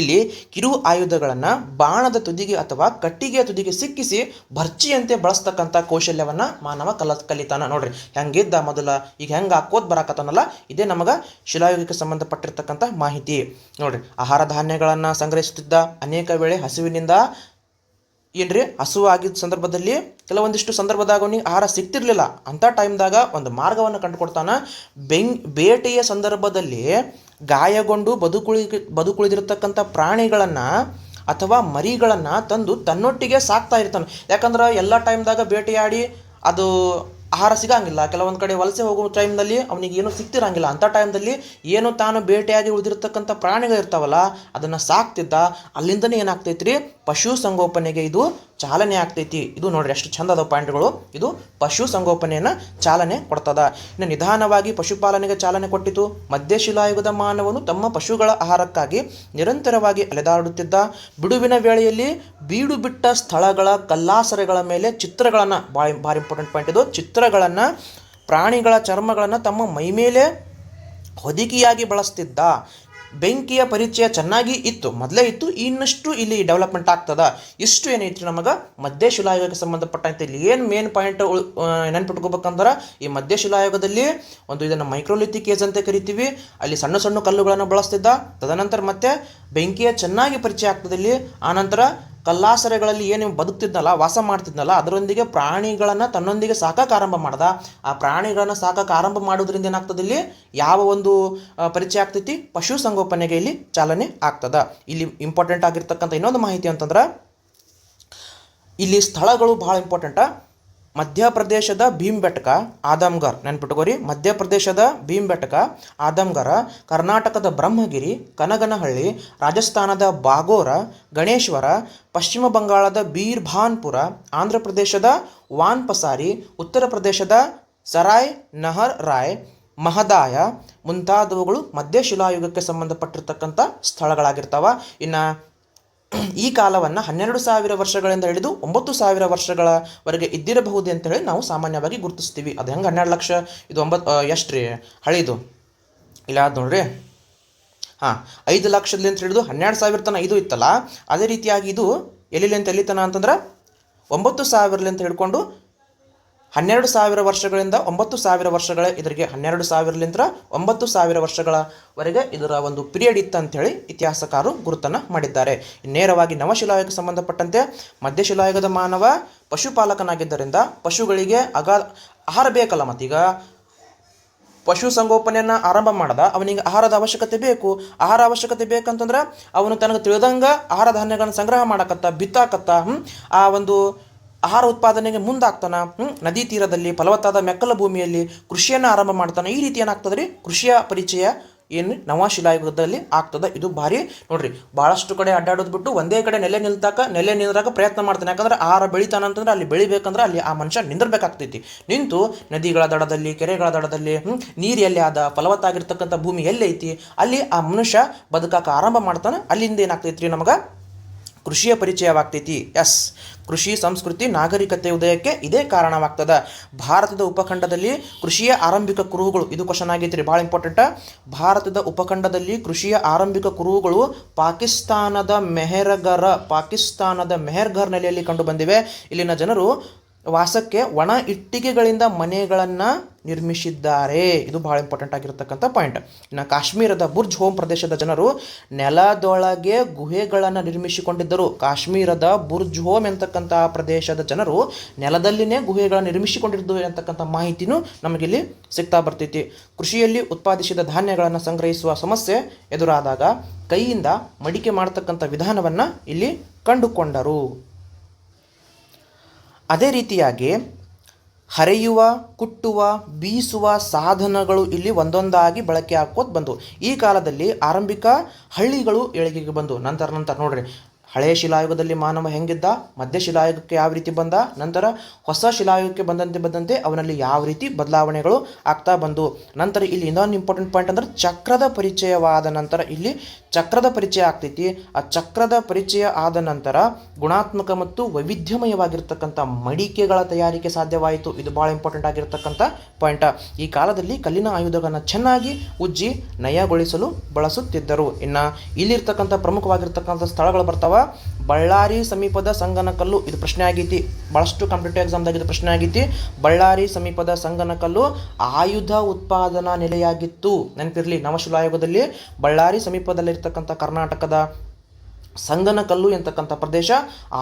ಇಲ್ಲಿ ಕಿರು ಆಯುಧಗಳನ್ನು ಬಾಣದ ತುದಿಗೆ ಅಥವಾ ಕಟ್ಟಿಗೆಯ ತುದಿಗೆ ಸಿಕ್ಕಿಸಿ ಭರ್ಚಿಯಂತೆ ಬಳಸ್ತಕ್ಕಂಥ ಕೌಶಲ್ಯವನ್ನು ಮಾನವ ಕಲ ಕಲಿತಾನ ನೋಡ್ರಿ. ಹೆಂಗಿದ್ದ ಮೊದಲ, ಈಗ ಹೆಂಗೆ ಹಾಕೋದು ಬರಾಕತ್ತಾನಲ್ಲ? ಇದೇ ನಮಗೆ ಶಿಲಾಯುಗಕ್ಕೆ ಸಂಬಂಧಪಟ್ಟಿರ್ತಕ್ಕಂಥ ಮಾಹಿತಿ. ನೋಡ್ರಿ, ಆಹಾರ ಧಾನ್ಯಗಳನ್ನು ಸಂಗ್ರಹಿಸುತ್ತಿದ್ದ ಅನೇಕ ವೇಳೆ ಹಸಿವಿನಿಂದ ಏನ್ರಿ? ಹಸುವಾಗಿದ್ದ ಸಂದರ್ಭದಲ್ಲಿ ಕೆಲವೊಂದಿಷ್ಟು ಸಂದರ್ಭದಾಗ ಅವನಿಗೆ ಆಹಾರ ಸಿಗ್ತಿರ್ಲಿಲ್ಲ. ಅಂಥ ಟೈಮ್ದಾಗ ಒಂದು ಮಾರ್ಗವನ್ನು ಕಂಡುಕೊಡ್ತಾನ. ಬೆಂಗ್, ಬೇಟೆಯ ಸಂದರ್ಭದಲ್ಲಿ ಗಾಯಗೊಂಡು ಬದುಕುಳಿ, ಬದುಕುಳಿದಿರ್ತಕ್ಕಂಥ ಪ್ರಾಣಿಗಳನ್ನು ಅಥವಾ ಮರಿಗಳನ್ನು ತಂದು ತನ್ನೊಟ್ಟಿಗೆ ಸಾಕ್ತಾ ಇರ್ತಾನೆ. ಯಾಕಂದ್ರೆ ಎಲ್ಲ ಟೈಮ್ದಾಗ ಬೇಟೆಯಾಡಿ ಅದು ಆಹಾರ ಸಿಗಂಗಿಲ್ಲ. ಕೆಲವೊಂದು ಕಡೆ ವಲಸೆ ಹೋಗೋ ಟೈಮ್ನಲ್ಲಿ ಅವನಿಗೆ ಏನು ಸಿಗ್ತಿರಂಗಿಲ್ಲ. ಅಂಥ ಟೈಮ್ದಲ್ಲಿ ಏನು ತಾನು ಬೇಟೆಯಾಗಿ ಉಳಿದಿರ್ತಕ್ಕಂಥ ಪ್ರಾಣಿಗಳು ಇರ್ತಾವಲ್ಲ ಅದನ್ನು ಸಾಕ್ತಿದ್ದ, ಅಲ್ಲಿಂದನೇ ಏನಾಗ್ತೈತ್ರಿ? ಪಶು ಸಂಗೋಪನೆಗೆ ಇದು ಚಾಲನೆ ಆಗ್ತೈತಿ. ಇದು ನೋಡ್ರಿ ಎಷ್ಟು ಚಂದದ ಪಾಯಿಂಟ್ಗಳು. ಇದು ಪಶು ಸಂಗೋಪನೆಯನ್ನು ಚಾಲನೆ ಕೊಡ್ತದ. ಇನ್ನು ನಿಧಾನವಾಗಿ ಪಶುಪಾಲನೆಗೆ ಚಾಲನೆ ಕೊಟ್ಟಿತು. ಮಧ್ಯಶಿಲಾಯುಗದ ಮಾನವನು ತಮ್ಮ ಪಶುಗಳ ಆಹಾರಕ್ಕಾಗಿ ನಿರಂತರವಾಗಿ ಅಲೆದಾಡುತ್ತಿದ್ದ. ಬಿಡುವಿನ ವೇಳೆಯಲ್ಲಿ ಬೀಡು ಬಿಟ್ಟ ಸ್ಥಳಗಳ ಕಲ್ಲಾಸರೆಗಳ ಮೇಲೆ ಚಿತ್ರಗಳನ್ನು ಭಾಳ ಭಾರಿ ಇಂಪಾರ್ಟೆಂಟ್ ಪಾಯಿಂಟ್ ಇದು. ಚಿತ್ರಗಳನ್ನು, ಪ್ರಾಣಿಗಳ ಚರ್ಮಗಳನ್ನು ತಮ್ಮ ಮೈಮೇಲೆ ಹೊದಿಕೆಯಾಗಿ ಬಳಸ್ತಿದ್ದ. ಬೆಂಕಿಯ ಪರಿಚಯ ಚೆನ್ನಾಗಿ ಇತ್ತು. ಮೊದಲೇ ಇತ್ತು, ಇನ್ನಷ್ಟು ಇಲ್ಲಿ ಡೆವಲಪ್ಮೆಂಟ್ ಆಗ್ತದ. ಇಷ್ಟು ಏನೈತ್ರಿ ನಮಗೆ? ಮಧ್ಯ ಶಿಲಾಯುಗಕ್ಕೆ ಸಂಬಂಧಪಟ್ಟಂತೆ ಇಲ್ಲಿ ಏನು ಮೇನ್ ಪಾಯಿಂಟ್ ನೆನ್ಪಿಟ್ಕೋಬೇಕಂದ್ರೆ, ಈ ಮಧ್ಯ ಶಿಲಾಯುಗದಲ್ಲಿ ಒಂದು ಇದನ್ನು ಮೈಕ್ರೋಲಿಥಿಕ್ ಏಜ್ ಅಂತ ಕರಿತೀವಿ. ಅಲ್ಲಿ ಸಣ್ಣ ಸಣ್ಣ ಕಲ್ಲುಗಳನ್ನು ಬಳಸ್ತಿದ್ದ. ತದನಂತರ ಮತ್ತೆ ಬೆಂಕಿಯ ಚೆನ್ನಾಗಿ ಪರಿಚಯ ಆಗ್ತದೆ ಇಲ್ಲಿ. ಆನಂತರ ಕಲ್ಲಾಸರೆಗಳಲ್ಲಿ ಏನು ಬದುಕ್ತಿದ್ನಲ್ಲ, ವಾಸ ಮಾಡ್ತಿದ್ನಲ್ಲ, ಅದರೊಂದಿಗೆ ಪ್ರಾಣಿಗಳನ್ನು ತನ್ನೊಂದಿಗೆ ಸಾಕಕ್ಕೆ ಆರಂಭ ಮಾಡ್ದ. ಆ ಪ್ರಾಣಿಗಳನ್ನು ಸಾಕಕ್ಕೆ ಆರಂಭ ಮಾಡೋದ್ರಿಂದ ಏನಾಗ್ತದೆ ಇಲ್ಲಿ? ಯಾವ ಒಂದು ಪರಿಚಯ ಆಗ್ತೈತಿ? ಪಶು ಸಂಗೋಪನೆಗೆ ಇಲ್ಲಿ ಚಾಲನೆ ಆಗ್ತದ. ಇಲ್ಲಿ ಇಂಪಾರ್ಟೆಂಟ್ ಆಗಿರ್ತಕ್ಕಂಥ ಇನ್ನೊಂದು ಮಾಹಿತಿ ಅಂತಂದ್ರೆ, ಇಲ್ಲಿ ಸ್ಥಳಗಳು ಭಾಳ ಇಂಪಾರ್ಟೆಂಟ ಮಧ್ಯಪ್ರದೇಶದ ಭೀಮ್ಬೆಟ್ಕ, ಆದಮ್ಗರ್. ನೆನ್ಪಿಟ್ಕೋರಿ, ಮಧ್ಯಪ್ರದೇಶದ ಭೀಮ್ಬೆಟ್ಕ, ಆದಮ್ಗರ, ಕರ್ನಾಟಕದ ಬ್ರಹ್ಮಗಿರಿ, ಕನಗನಹಳ್ಳಿ, ರಾಜಸ್ಥಾನದ ಬಾಗೋರ, ಗಣೇಶ್ವರ, ಪಶ್ಚಿಮ ಬಂಗಾಳದ ಬೀರ್ಭಾನ್ಪುರ ಆಂಧ್ರ ಪ್ರದೇಶದ ವಾನ್ಪಸಾರಿ, ಉತ್ತರ ಪ್ರದೇಶದ ಸರಾಯ್ ನಹರ್ ರಾಯ್, ಮಹದಾಯ ಮುಂತಾದವುಗಳು ಮಧ್ಯ ಶಿಲಾಯುಗಕ್ಕೆ ಸಂಬಂಧಪಟ್ಟಿರ್ತಕ್ಕಂಥ ಸ್ಥಳಗಳಾಗಿರ್ತಾವ. ಇನ್ನು ಈ ಕಾಲವನ್ನು ಹನ್ನೆರಡು ಸಾವಿರ ವರ್ಷಗಳಿಂದ ಹಿಡಿದು ಒಂಬತ್ತು ಸಾವಿರ ವರ್ಷಗಳವರೆಗೆ ಇದ್ದಿರಬಹುದು ಅಂತ ಹೇಳಿ ನಾವು ಸಾಮಾನ್ಯವಾಗಿ ಗುರುತಿಸ್ತೀವಿ. ಅದು ಹೆಂಗೆ ಹನ್ನೆರಡು ಲಕ್ಷ? ಇದು ಒಂಬತ್ತು ಎಷ್ಟು ರೀ ಹಳಿದು. ಇಲ್ಲ, ಅದು ನೋಡ್ರಿ. ಹಾಂ, ಐದು ಲಕ್ಷದಿಂದ ಹಿಡಿದು ಹನ್ನೆರಡು ಸಾವಿರ ತನಕ ಇದು ಇತ್ತಲ್ಲ, ಅದೇ ರೀತಿಯಾಗಿ ಇದು ಎಲ್ಲಿಂದ ಎಲ್ಲಿತನ ಅಂತಂದ್ರೆ, ಒಂಬತ್ತು ಅಂತ ಹಿಡ್ಕೊಂಡು ಹನ್ನೆರಡು ಸಾವಿರ ವರ್ಷಗಳಿಂದ ಒಂಬತ್ತು ಸಾವಿರ ವರ್ಷಗಳ, ಇದರಿಗೆ ಹನ್ನೆರಡು ಸಾವಿರಲಿಂದ ಒಂಬತ್ತು ಸಾವಿರ ವರ್ಷಗಳವರೆಗೆ ಇದರ ಒಂದು ಪಿರಿಯಡ್ ಇತ್ತು ಅಂತೇಳಿ ಇತಿಹಾಸಕಾರರು ಗುರುತನ್ನು ಮಾಡಿದ್ದಾರೆ ನೇರವಾಗಿ ನವಶಿಲಾಯುಗಕ್ಕೆ ಸಂಬಂಧಪಟ್ಟಂತೆ ಮಧ್ಯಶಿಲಾಯುಗದ ಮಾನವ ಪಶುಪಾಲಕನಾಗಿದ್ದರಿಂದ ಪಶುಗಳಿಗೆ ಅಗ ಆಹಾರ ಬೇಕಲ್ಲ ಮತ್ತೀಗ ಪಶು ಸಂಗೋಪನೆಯನ್ನು ಆರಂಭ ಮಾಡ್ದ, ಅವನಿಗೆ ಆಹಾರದ ಅವಶ್ಯಕತೆ ಬೇಕು ಆಹಾರ ಅವಶ್ಯಕತೆ ಬೇಕಂತಂದ್ರೆ ಅವನು ತನಗೆ ತಿಳಿದಂಗೆ ಆಹಾರ ಧಾನ್ಯಗಳನ್ನು ಸಂಗ್ರಹ ಮಾಡಕತ್ತ, ಬಿತ್ತಾಕತ್ತ? ಆ ಒಂದು ಆಹಾರ ಉತ್ಪಾದನೆಗೆ ಮುಂದಾಗ್ತಾನ? ನದಿ ತೀರದಲ್ಲಿ ಫಲವತ್ತಾದ ಮೆಕ್ಕಲ ಭೂಮಿಯಲ್ಲಿ ಕೃಷಿಯನ್ನು ಆರಂಭ ಮಾಡ್ತಾನೆ. ಈ ರೀತಿ ಏನಾಗ್ತದೆ ರೀ ಕೃಷಿಯ ಪರಿಚಯ ಏನು? ನವಶಿಲಾಯುಗದಲ್ಲಿ ಆಗ್ತದೆ. ಇದು ಭಾರಿ. ನೋಡ್ರಿ ಭಾಳಷ್ಟು ಕಡೆ ಅಡ್ಡಾಡೋದು ಬಿಟ್ಟು ಒಂದೇ ಕಡೆ ನೆಲೆ ನಿಲ್ತಾಕ ನೆಲೆ ನಿಂದ್ರಾಕ ಪ್ರಯತ್ನ ಮಾಡ್ತಾನೆ. ಯಾಕಂದ್ರೆ ಆಹಾರ ಬೆಳಿತಾನ ಅಂತಂದ್ರೆ ಅಲ್ಲಿ ಬೆಳಿಬೇಕಂದ್ರೆ ಅಲ್ಲಿ ಆ ಮನುಷ್ಯ ನಿಂದಿರ್ಬೇಕಾಗ್ತೈತಿ. ನಿಂತು ನದಿಗಳ ದಡದಲ್ಲಿ, ಕೆರೆಗಳ ದಡದಲ್ಲಿ ನೀರು ಎಲ್ಲಿ ಆದ ಫಲವತ್ತಾಗಿರ್ತಕ್ಕಂಥ ಭೂಮಿ ಎಲ್ಲಿ ಐತಿ ಅಲ್ಲಿ ಆ ಮನುಷ್ಯ ಬದುಕಾಕ ಆರಂಭ ಮಾಡ್ತಾನೆ. ಅಲ್ಲಿಂದ ಏನಾಗ್ತೈತಿ ರೀ ನಮಗೆ? ಕೃಷಿಯ ಪರಿಚಯವಾಗ್ತೈತಿ. ಎಸ್ ಕೃಷಿ, ಸಂಸ್ಕೃತಿ, ನಾಗರಿಕತೆ ಉದಯಕ್ಕೆ ಇದೇ ಕಾರಣವಾಗ್ತದ. ಭಾರತದ ಉಪಖಂಡದಲ್ಲಿ ಕೃಷಿಯ ಆರಂಭಿಕ ಕುರುಹುಗಳು, ಇದು ಕ್ವಶನ್ ಆಗೈತಿ ರೀ, ಭಾಳ ಇಂಪಾರ್ಟೆಂಟ್ ಭಾರತದ ಉಪಖಂಡದಲ್ಲಿ ಕೃಷಿಯ ಆರಂಭಿಕ ಕುರುಹುಗಳು ಪಾಕಿಸ್ತಾನದ ಮೆಹರಗರ ಪಾಕಿಸ್ತಾನದ ಮೆಹರ್ಗರ್ ನೆಲೆಯಲ್ಲಿ ಕಂಡು ಬಂದಿವೆ. ಇಲ್ಲಿನ ಜನರು ವಾಸಕ್ಕೆ ಒಣ ಇಟ್ಟಿಗೆಗಳಿಂದ ಮನೆಗಳನ್ನು ನಿರ್ಮಿಸಿದ್ದಾರೆ. ಇದು ಬಹಳ ಇಂಪಾರ್ಟೆಂಟ್ ಆಗಿರತಕ್ಕಂಥ ಪಾಯಿಂಟ್ ಇನ್ನು ಕಾಶ್ಮೀರದ ಬುರ್ಜ್ ಹೋಮ್ ಪ್ರದೇಶದ ಜನರು ನೆಲದೊಳಗೆ ಗುಹೆಗಳನ್ನು ನಿರ್ಮಿಸಿಕೊಂಡಿದ್ದರು. ಕಾಶ್ಮೀರದ ಬುರ್ಜ್ ಹೋಮ್ ಎಂತಕ್ಕಂಥ ಪ್ರದೇಶದ ಜನರು ನೆಲದಲ್ಲಿನೇ ಗುಹೆಗಳನ್ನು ನಿರ್ಮಿಸಿಕೊಂಡಿದ್ದು ಅಂತಕ್ಕಂಥ ಮಾಹಿತಿನೂ ನಮಗಿಲ್ಲಿ ಸಿಗ್ತಾ ಬರ್ತೈತಿ. ಕೃಷಿಯಲ್ಲಿ ಉತ್ಪಾದಿಸಿದ ಧಾನ್ಯಗಳನ್ನು ಸಂಗ್ರಹಿಸುವ ಸಮಸ್ಯೆ ಎದುರಾದಾಗ ಕೈಯಿಂದ ಮಡಿಕೆ ಮಾಡತಕ್ಕಂಥ ವಿಧಾನವನ್ನು ಇಲ್ಲಿ ಕಂಡುಕೊಂಡರು. ಅದೇ ರೀತಿಯಾಗಿ ಹರೆಯುವ, ಕುಟ್ಟುವ, ಬೀಸುವ ಸಾಧನಗಳು ಇಲ್ಲಿ ಒಂದೊಂದಾಗಿ ಬಳಕೆ ಹಾಕೋದು ಬಂದವು. ಈ ಕಾಲದಲ್ಲಿ ಆರಂಭಿಕ ಹಳ್ಳಿಗಳು ಏಳಿಗೆಗೆ ಬಂದವು. ನಂತರ ನಂತರ ನೋಡ್ರಿ ಹಳೆಯ ಶಿಲಾಯುಗದಲ್ಲಿ ಮಾನವ ಹೆಂಗಿದ್ದ, ಮಧ್ಯ ಶಿಲಾಯುಗಕ್ಕೆ ಯಾವ ರೀತಿ ಬಂದ, ನಂತರ ಹೊಸ ಶಿಲಾಯುಗಕ್ಕೆ ಬಂದಂತೆ ಬಂದಂತೆ ಅವನಲ್ಲಿ ಯಾವ ರೀತಿ ಬದಲಾವಣೆಗಳು ಆಗ್ತಾ ಬಂದು. ನಂತರ ಇಲ್ಲಿ ಇನ್ನೊಂದು ಇಂಪಾರ್ಟೆಂಟ್ ಪಾಯಿಂಟ್ ಅಂದ್ರೆ ಚಕ್ರದ ಪರಿಚಯವಾದ ನಂತರ ಇಲ್ಲಿ ಚಕ್ರದ ಪರಿಚಯ ಆಗ್ತೈತಿ. ಆ ಚಕ್ರದ ಪರಿಚಯ ಆದ ನಂತರ ಗುಣಾತ್ಮಕ ಮತ್ತು ವೈವಿಧ್ಯಮಯವಾಗಿರ್ತಕ್ಕಂಥ ಮಡಿಕೆಗಳ ತಯಾರಿಕೆ ಸಾಧ್ಯವಾಯಿತು. ಇದು ಭಾಳ ಇಂಪಾರ್ಟೆಂಟ್ ಆಗಿರ್ತಕ್ಕಂಥ ಪಾಯಿಂಟ್ ಈ ಕಾಲದಲ್ಲಿ ಕಲ್ಲಿನ ಆಯುಧಗಳನ್ನು ಚೆನ್ನಾಗಿ ಉಜ್ಜಿ ನಯಗೊಳಿಸಲು ಬಳಸುತ್ತಿದ್ದರು. ಇನ್ನು ಇಲ್ಲಿರ್ತಕ್ಕಂಥ ಪ್ರಮುಖವಾಗಿರ್ತಕ್ಕಂಥ ಸ್ಥಳಗಳು ಬರ್ತಾವ ಬಳ್ಳಾರಿ ಸಮೀಪದ ಸಂಗನಕಲ್ಲು, ಇದು ಪ್ರಶ್ನೆ ಆಗೈತಿ. ಭಾಳಷ್ಟು ಕಾಂಪಿಟೇಟಿವ್ ಎಕ್ಸಾಮ್ದಾಗ ಇದು ಪ್ರಶ್ನೆ ಆಗೈತಿ. ಬಳ್ಳಾರಿ ಸಮೀಪದ ಸಂಗನಕಲ್ಲು ಆಯುಧ ಉತ್ಪಾದನಾ ನೆಲೆಯಾಗಿತ್ತು. ನೆನಪಿರಲಿ ನವಶಿಲಾಯುಗದಲ್ಲಿ ಬಳ್ಳಾರಿ ಸಮೀಪದಲ್ಲಿರ್ತಕ್ಕಂಥ ಕರ್ನಾಟಕದ ಸಂಗನಕಲ್ಲು ಎಂತಕ್ಕಂಥ ಪ್ರದೇಶ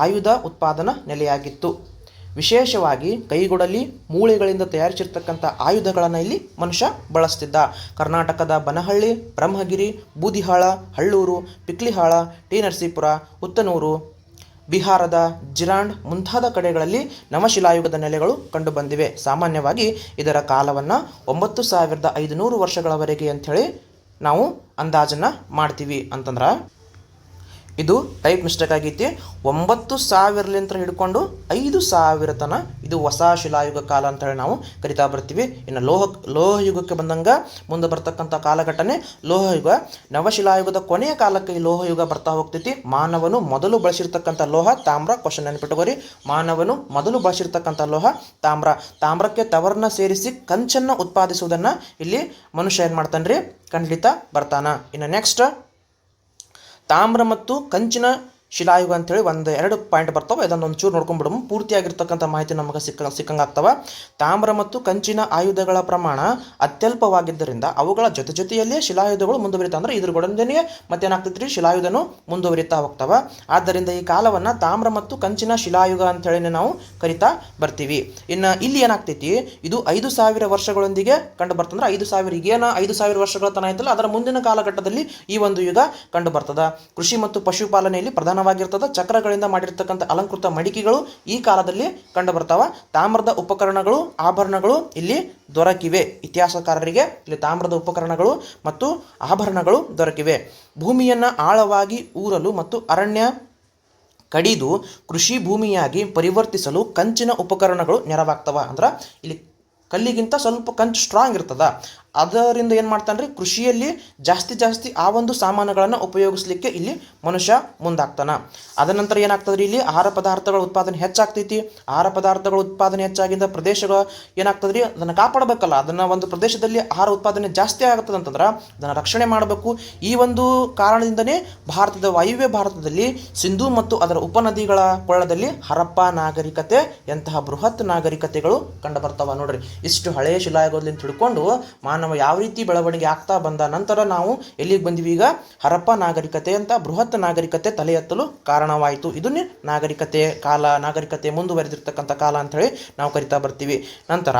ಆಯುಧ ಉತ್ಪಾದನಾ ನೆಲೆಯಾಗಿತ್ತು. ವಿಶೇಷವಾಗಿ ಕೈಗೊಡಲಿ, ಮೂಳೆಗಳಿಂದ ತಯಾರಿಸಿರ್ತಕ್ಕಂಥ ಆಯುಧಗಳನ್ನು ಇಲ್ಲಿ ಮನುಷ್ಯ ಬಳಸ್ತಿದ್ದ. ಕರ್ನಾಟಕದ ಬನಹಳ್ಳಿ, ಬ್ರಹ್ಮಗಿರಿ, ಬೂದಿಹಾಳ, ಹಳ್ಳೂರು, ಪಿಕ್ಲಿಹಾಳ ಟಿ ನರಸೀಪುರ ಉತ್ತನೂರು, ಬಿಹಾರದ ಜಿರಾಂಡ್ ಮುಂತಾದ ಕಡೆಗಳಲ್ಲಿ ನವಶಿಲಾಯುಗದ ನೆಲೆಗಳು ಕಂಡುಬಂದಿವೆ. ಸಾಮಾನ್ಯವಾಗಿ ಇದರ ಕಾಲವನ್ನು ಒಂಬತ್ತು ಸಾವಿರದ ಐದುನೂರು ವರ್ಷಗಳವರೆಗೆ ಅಂಥೇಳಿ ನಾವು ಅಂದಾಜನ್ನು ಮಾಡ್ತೀವಿ. ಅಂತಂದ್ರೆ ಇದು ಟೈಪ್ ಮಿಸ್ಟೇಕ್ ಆಗೈತಿ. ಒಂಬತ್ತು ಸಾವಿರಲಿಂತ ಹಿಡ್ಕೊಂಡು ಐದು ಸಾವಿರ ತನ ಇದು ಹೊಸ ಶಿಲಾಯುಗ ಕಾಲ ಅಂತ ಹೇಳಿ ನಾವು ಕರಿತಾ ಬರ್ತೀವಿ. ಇನ್ನು ಲೋಹ ಲೋಹಯುಗಕ್ಕೆ ಬಂದಂಗೆ ಮುಂದೆ ಬರ್ತಕ್ಕಂಥ ಕಾಲಘಟ್ಟನೆ ಲೋಹಯುಗ. ನವಶಿಲಾಯುಗದ ಕೊನೆಯ ಕಾಲಕ್ಕೆ ಈ ಲೋಹಯುಗ ಬರ್ತಾ ಹೋಗ್ತೈತಿ. ಮಾನವನು ಮೊದಲು ಬಳಸಿರ್ತಕ್ಕಂಥ ಲೋಹ ತಾಮ್ರ ಕ್ವಶನ್ ನೆನಪಿಟ್ಟುಕೋರಿ ಮಾನವನು ಮೊದಲು ಬಳಸಿರ್ತಕ್ಕಂಥ ಲೋಹ ತಾಮ್ರ. ತಾಮ್ರಕ್ಕೆ ತವರನ್ನ ಸೇರಿಸಿ ಕಂಚನ್ನು ಉತ್ಪಾದಿಸುವುದನ್ನು ಇಲ್ಲಿ ಮನುಷ್ಯ ಏನು ಮಾಡ್ತಾನೆ ರೀ ಖಂಡಿತ ಬರ್ತಾನ. ಇನ್ನು ನೆಕ್ಸ್ಟ್ ತಾಮ್ರ ಮತ್ತು ಕಂಚಿನ ಶಿಲಾಯುಗ ಅಂತೇಳಿ ಒಂದು ಎರಡು ಪಾಯಿಂಟ್ ಬರ್ತವೆ. ಅದನ್ನು ಒಂಚೂರು ಚೂರು ನೋಡ್ಕೊಂಡ್ಬಿಡಮು ಪೂರ್ತಿಯಾಗಿರ್ತಕ್ಕಂಥ ಮಾಹಿತಿ ನಮಗೆ ಸಿಕ್ಕ ಸಿಕ್ಕಂಗಾಗ್ತವೆ. ತಾಮ್ರ ಮತ್ತು ಕಂಚಿನ ಆಯುಧಗಳ ಪ್ರಮಾಣ ಅತ್ಯಲ್ಪವಾಗಿದ್ದರಿಂದ ಅವುಗಳ ಜೊತೆ ಜೊತೆಯಲ್ಲೇ ಶಿಲಾಯುಧಗಳು ಮುಂದುವರಿತಾ ಅಂದರೆ ಇದ್ರ ಗೊಡಂದೇನೆ ಮತ್ತೇನಾಗ್ತೈತ್ರಿ? ಶಿಲಾಯುಧನು ಮುಂದುವರಿತಾ ಹೋಗ್ತವೆ. ಆದ್ದರಿಂದ ಈ ಕಾಲವನ್ನು ತಾಮ್ರ ಮತ್ತು ಕಂಚಿನ ಶಿಲಾಯುಗ ಅಂತೇಳಿ ನಾವು ಕರಿತಾ ಬರ್ತೀವಿ. ಇನ್ನು ಇಲ್ಲಿ ಏನಾಗ್ತೈತಿ? ಇದು ಐದು ಸಾವಿರ ವರ್ಷಗಳೊಂದಿಗೆ ಕಂಡು ಬರ್ತಂದ್ರೆ ಐದು ಸಾವಿರ ಈಗೇನ ಐದು ಸಾವಿರ ವರ್ಷಗಳ ತನ ಆಯ್ತಲ್ಲ, ಅದರ ಮುಂದಿನ ಕಾಲಘಟ್ಟದಲ್ಲಿ ಈ ಒಂದು ಯುಗ ಕಂಡು ಬರ್ತದ ಕೃಷಿ ಮತ್ತು ಪಶುಪಾಲನೆಯಲ್ಲಿ ಪ್ರಧಾನವಾಗಿರ್ತದ ಚಕ್ರಗಳಿಂದ ಮಾಡಿರ್ತಕ್ಕಂಥ ಅಲಂಕೃತ ಮಡಿಕೆಗಳು ಈ ಕಾಲದಲ್ಲಿ ಕಂಡು ಬರ್ತಾವ ತಾಮ್ರದ ಉಪಕರಣಗಳು, ಆಭರಣಗಳು ಇಲ್ಲಿ ದೊರಕಿವೆ. ಇತಿಹಾಸಕಾರರಿಗೆ ಇಲ್ಲಿ ತಾಮ್ರದ ಉಪಕರಣಗಳು ಮತ್ತು ಆಭರಣಗಳು ದೊರಕಿವೆ. ಭೂಮಿಯನ್ನು ಆಳವಾಗಿ ಊರಲು ಮತ್ತು ಅರಣ್ಯ ಕಡಿದು ಕೃಷಿ ಭೂಮಿಯಾಗಿ ಪರಿವರ್ತಿಸಲು ಕಂಚಿನ ಉಪಕರಣಗಳು ನೆರವಾಗ್ತವ. ಅಂದ್ರೆ ಇಲ್ಲಿ ಕಲ್ಲಿಗಿಂತ ಸ್ವಲ್ಪ ಕಂಚು ಸ್ಟ್ರಾಂಗ್ ಇರ್ತದ. ಅದರಿಂದ ಏನು ಮಾಡ್ತಾನೆ ರೀ ಕೃಷಿಯಲ್ಲಿ ಜಾಸ್ತಿ ಜಾಸ್ತಿ ಆ ಒಂದು ಸಾಮಾನುಗಳನ್ನು ಉಪಯೋಗಿಸ್ಲಿಕ್ಕೆ ಇಲ್ಲಿ ಮನುಷ್ಯ ಮುಂದಾಗ್ತಾನೆ. ಅದನಂತರ ಏನಾಗ್ತದೆ ರೀ ಇಲ್ಲಿ? ಆಹಾರ ಪದಾರ್ಥಗಳ ಉತ್ಪಾದನೆ ಹೆಚ್ಚಾಗ್ತೈತಿ. ಆಹಾರ ಪದಾರ್ಥಗಳ ಉತ್ಪಾದನೆ ಹೆಚ್ಚಾಗಿದ್ದ ಪ್ರದೇಶಗಳ ಏನಾಗ್ತದೆ ರೀ ಅದನ್ನು ಕಾಪಾಡಬೇಕಲ್ಲ. ಅದನ್ನು ಒಂದು ಪ್ರದೇಶದಲ್ಲಿ ಆಹಾರ ಉತ್ಪಾದನೆ ಜಾಸ್ತಿ ಆಗ್ತದೆ ಅಂತಂದ್ರೆ ಅದನ್ನು ರಕ್ಷಣೆ ಮಾಡಬೇಕು. ಈ ಒಂದು ಕಾರಣದಿಂದನೇ ಭಾರತದ ವಾಯುವ್ಯ ಭಾರತದಲ್ಲಿ ಸಿಂಧು ಮತ್ತು ಅದರ ಉಪನದಿಗಳ ಕೊಳ್ಳದಲ್ಲಿ ಹರಪ್ಪ ನಾಗರಿಕತೆ, ಎಂತಹ ಬೃಹತ್ ನಾಗರಿಕತೆಗಳು ಕಂಡು ಬರ್ತಾವ ನೋಡ್ರಿ. ಇಷ್ಟು ಹಳೆಯ ಶಿಲಾಯುಗದಿಂದ ತಿಳ್ಕೊಂಡು ಮಾನವ ಯಾವ ರೀತಿ ಬೆಳವಣಿಗೆ ಆಗ್ತಾ ಬಂದ ನಂತರ ನಾವು ಎಲ್ಲಿಗೆ ಬಂದಿವಿ ಈಗ? ಹರಪ್ಪ ನಾಗರಿಕತೆ ಅಂತ ಬೃಹತ್ ನಾಗರಿಕತೆ ತಲೆ ಎತ್ತಲು ಕಾರಣವಾಯಿತು. ಇದನ್ನೇ ನಾಗರಿಕತೆ ಕಾಲ, ನಾಗರಿಕತೆ ಮುಂದುವರೆದಿರ್ತಕ್ಕಂಥ ಕಾಲ ಅಂತ ಹೇಳಿ ನಾವು ಕರಿತಾ ಬರ್ತೀವಿ. ನಂತರ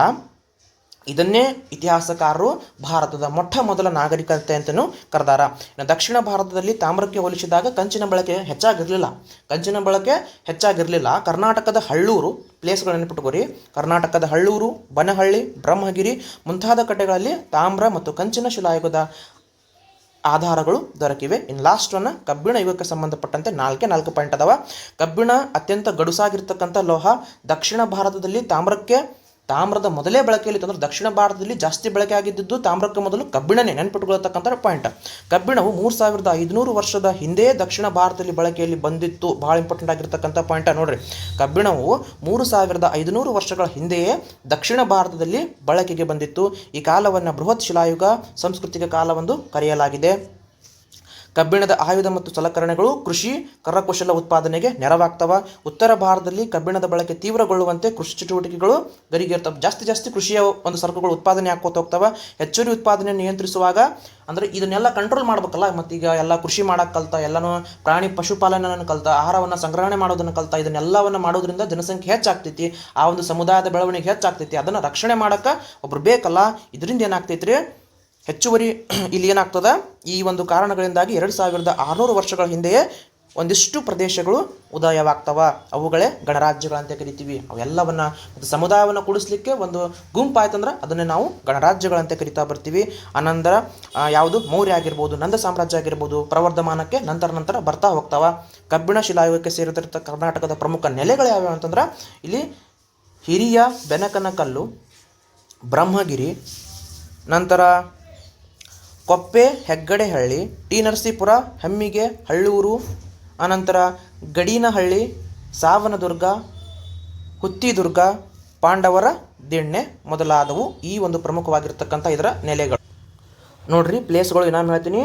ಇದನ್ನೇ ಇತಿಹಾಸಕಾರರು ಭಾರತದ ಮೊಟ್ಟ ಮೊದಲ ನಾಗರಿಕತೆ ಅಂತಲೂ ಕರೆದಾರ. ಇನ್ನು ದಕ್ಷಿಣ ಭಾರತದಲ್ಲಿ ತಾಮ್ರಕ್ಕೆ ಹೋಲಿಸಿದಾಗ ಕಂಚಿನ ಬಳಕೆ ಹೆಚ್ಚಾಗಿರಲಿಲ್ಲ. ಕಂಚಿನ ಬಳಕೆ ಹೆಚ್ಚಾಗಿರಲಿಲ್ಲ. ಕರ್ನಾಟಕದ ಹಳ್ಳೂರು ಪ್ಲೇಸ್ಗಳು ನೆನಪಿಟ್ಕೋರಿ. ಕರ್ನಾಟಕದ ಹಳ್ಳೂರು, ಬನಹಳ್ಳಿ, ಬ್ರಹ್ಮಗಿರಿ ಮುಂತಾದ ಕಡೆಗಳಲ್ಲಿ ತಾಮ್ರ ಮತ್ತು ಕಂಚಿನ ಶಿಲಾಯುಗದ ಆಧಾರಗಳು ದೊರಕಿವೆ. ಇನ್ನು ಲಾಸ್ಟ್ ಒನ್ ಕಬ್ಬಿಣ ಯುಗಕ್ಕೆ ಸಂಬಂಧಪಟ್ಟಂತೆ ನಾಲ್ಕೇ ನಾಲ್ಕು ಪಾಯಿಂಟ್ ಅದಾವ. ಕಬ್ಬಿಣ ಅತ್ಯಂತ ಗಡುಸಾಗಿರ್ತಕ್ಕಂಥ ಲೋಹ ದಕ್ಷಿಣ ಭಾರತದಲ್ಲಿ ತಾಮ್ರಕ್ಕೆ ತಾಮ್ರದ ಮೊದಲೇ ಬಳಕೆಯಲ್ಲಿ ಅಂದ್ರೆ ದಕ್ಷಿಣ ಭಾರತದಲ್ಲಿ ಜಾಸ್ತಿ ಬಳಕೆ ಆಗಿದ್ದು ತಾಮ್ರಕ್ಕೆ ಮೊದಲು ಕಬ್ಬಿಣನೇ ನೆನ್ಪಿಟ್ಕೊಳ್ತಕ್ಕಂಥ ಪಾಯಿಂಟ್ ಕಬ್ಬಿಣವು ಮೂರು ಸಾವಿರದ ಐದುನೂರು ವರ್ಷದ ಹಿಂದೆ ದಕ್ಷಿಣ ಭಾರತದಲ್ಲಿ ಬಳಕೆಯಲ್ಲಿ ಬಂದಿತ್ತು. ಭಾಳ ಇಂಪಾರ್ಟೆಂಟ್ ಆಗಿರ್ತಕ್ಕಂಥ ಪಾಯಿಂಟ್ ನೋಡ್ರಿ. ಕಬ್ಬಿಣವು ಮೂರು ಸಾವಿರದ ಐದುನೂರು ವರ್ಷಗಳ ಹಿಂದೆಯೇ ದಕ್ಷಿಣ ಭಾರತದಲ್ಲಿ ಬಳಕೆಗೆ ಬಂದಿತ್ತು. ಈ ಕಾಲವನ್ನು ಬೃಹತ್ ಶಿಲಾಯುಗ, ಸಾಂಸ್ಕೃತಿಕ ಕಾಲವೆಂದು ಕರೆಯಲಾಗಿದೆ. ಕಬ್ಬಿಣದ ಆಯುಧ ಮತ್ತು ಸಲಕರಣೆಗಳು ಕೃಷಿ, ಕರಕುಶಲ ಉತ್ಪಾದನೆಗೆ ನೆರವಾಗ್ತವ. ಉತ್ತರ ಭಾರತದಲ್ಲಿ ಕಬ್ಬಿಣದ ಬಳಕೆ ತೀವ್ರಗೊಳ್ಳುವಂತೆ ಕೃಷಿ ಚಟುವಟಿಕೆಗಳು ಗರಿಗೇರ್ತವೆ. ಜಾಸ್ತಿ ಜಾಸ್ತಿ ಕೃಷಿಯ ಒಂದು ಸರಕುಗಳು ಉತ್ಪಾದನೆ ಹಾಕೋತ ಹೋಗ್ತವೆ. ಹೆಚ್ಚುವರಿ ಉತ್ಪಾದನೆ ನಿಯಂತ್ರಿಸುವಾಗ ಅಂದರೆ ಇದನ್ನೆಲ್ಲ ಕಂಟ್ರೋಲ್ ಮಾಡ್ಬೇಕಲ್ಲ. ಮತ್ತೀಗ ಎಲ್ಲ ಕೃಷಿ ಮಾಡಕ್ಕೆ ಕಲ್ತ, ಎಲ್ಲನೂ ಪ್ರಾಣಿ ಪಶುಪಾಲನೆಯನ್ನು ಕಲ್ತ, ಆಹಾರವನ್ನು ಸಂಗ್ರಹಣೆ ಮಾಡೋದನ್ನು ಕಲ್ತ, ಇದನ್ನೆಲ್ಲವನ್ನು ಮಾಡೋದ್ರಿಂದ ಜನಸಂಖ್ಯೆ ಹೆಚ್ಚಾಗ್ತೈತಿ. ಆ ಒಂದು ಸಮುದಾಯದ ಬೆಳವಣಿಗೆ ಹೆಚ್ಚಾಗ್ತೈತಿ. ಅದನ್ನು ರಕ್ಷಣೆ ಮಾಡಕ್ಕೆ ಒಬ್ರು ಬೇಕಲ್ಲ. ಇದರಿಂದ ಏನಾಗ್ತೈತ್ರಿ? ಹೆಚ್ಚುವರಿ *clears throat* ಇಲ್ಲಿ ಏನಾಗ್ತದೆ? ಈ ಒಂದು ಕಾರಣಗಳಿಂದಾಗಿ ಎರಡು ಸಾವಿರದ ಆರುನೂರು ವರ್ಷಗಳ ಹಿಂದೆಯೇ ಒಂದಿಷ್ಟು ಪ್ರದೇಶಗಳು ಉದಯವಾಗ್ತವ. ಅವುಗಳೇ ಗಣರಾಜ್ಯಗಳಂತ ಕರಿತೀವಿ. ಅವೆಲ್ಲವನ್ನು ಮತ್ತು ಸಮುದಾಯವನ್ನು ಕೂಡಿಸ್ಲಿಕ್ಕೆ ಒಂದು ಗುಂಪು ಆಯ್ತಂದ್ರೆ ಅದನ್ನೇ ನಾವು ಗಣರಾಜ್ಯಗಳಂತೆ ಕರಿತಾ ಬರ್ತೀವಿ. ಅನಂತರ ಯಾವುದು? ಮೌರ್ಯ ಆಗಿರ್ಬೋದು, ನಂದ ಸಾಮ್ರಾಜ್ಯ ಆಗಿರ್ಬೋದು, ಪ್ರವರ್ಧಮಾನಕ್ಕೆ ನಂತರ ನಂತರ ಬರ್ತಾ ಹೋಗ್ತಾವ. ಕಬ್ಬಿಣ ಶಿಲಾಯುಗಕ್ಕೆ ಸೇರಿದಿರ್ತ ಕರ್ನಾಟಕದ ಪ್ರಮುಖ ನೆಲೆಗಳು ಯಾವ್ಯಾವ ಅಂತಂದ್ರೆ, ಇಲ್ಲಿ ಹಿರಿಯ ಬೆನಕನಕಲ್ಲು, ಬ್ರಹ್ಮಗಿರಿ, ನಂತರ ಕೊಪ್ಪೆ, ಹೆಗ್ಗಡೆಹಳ್ಳಿ, ಟಿ. ನರಸೀಪುರ, ಹೆಮ್ಮಿಗೆ, ಹಳ್ಳೂರು ಅನಂತರ ಗಡೀನಹಳ್ಳಿ, ಸಾವನದುರ್ಗ, ಹುತ್ತಿದುರ್ಗ, ಪಾಂಡವರ ದಿಣ್ಣೆ ಮೊದಲಾದವು ಈ ಒಂದು ಪ್ರಮುಖವಾಗಿರ್ತಕ್ಕಂಥ ಇದರ ನೆಲೆಗಳು. ನೋಡ್ರಿ, ಪ್ಲೇಸ್ಗಳು ನಾನು ಹೇಳ್ತೀನಿ.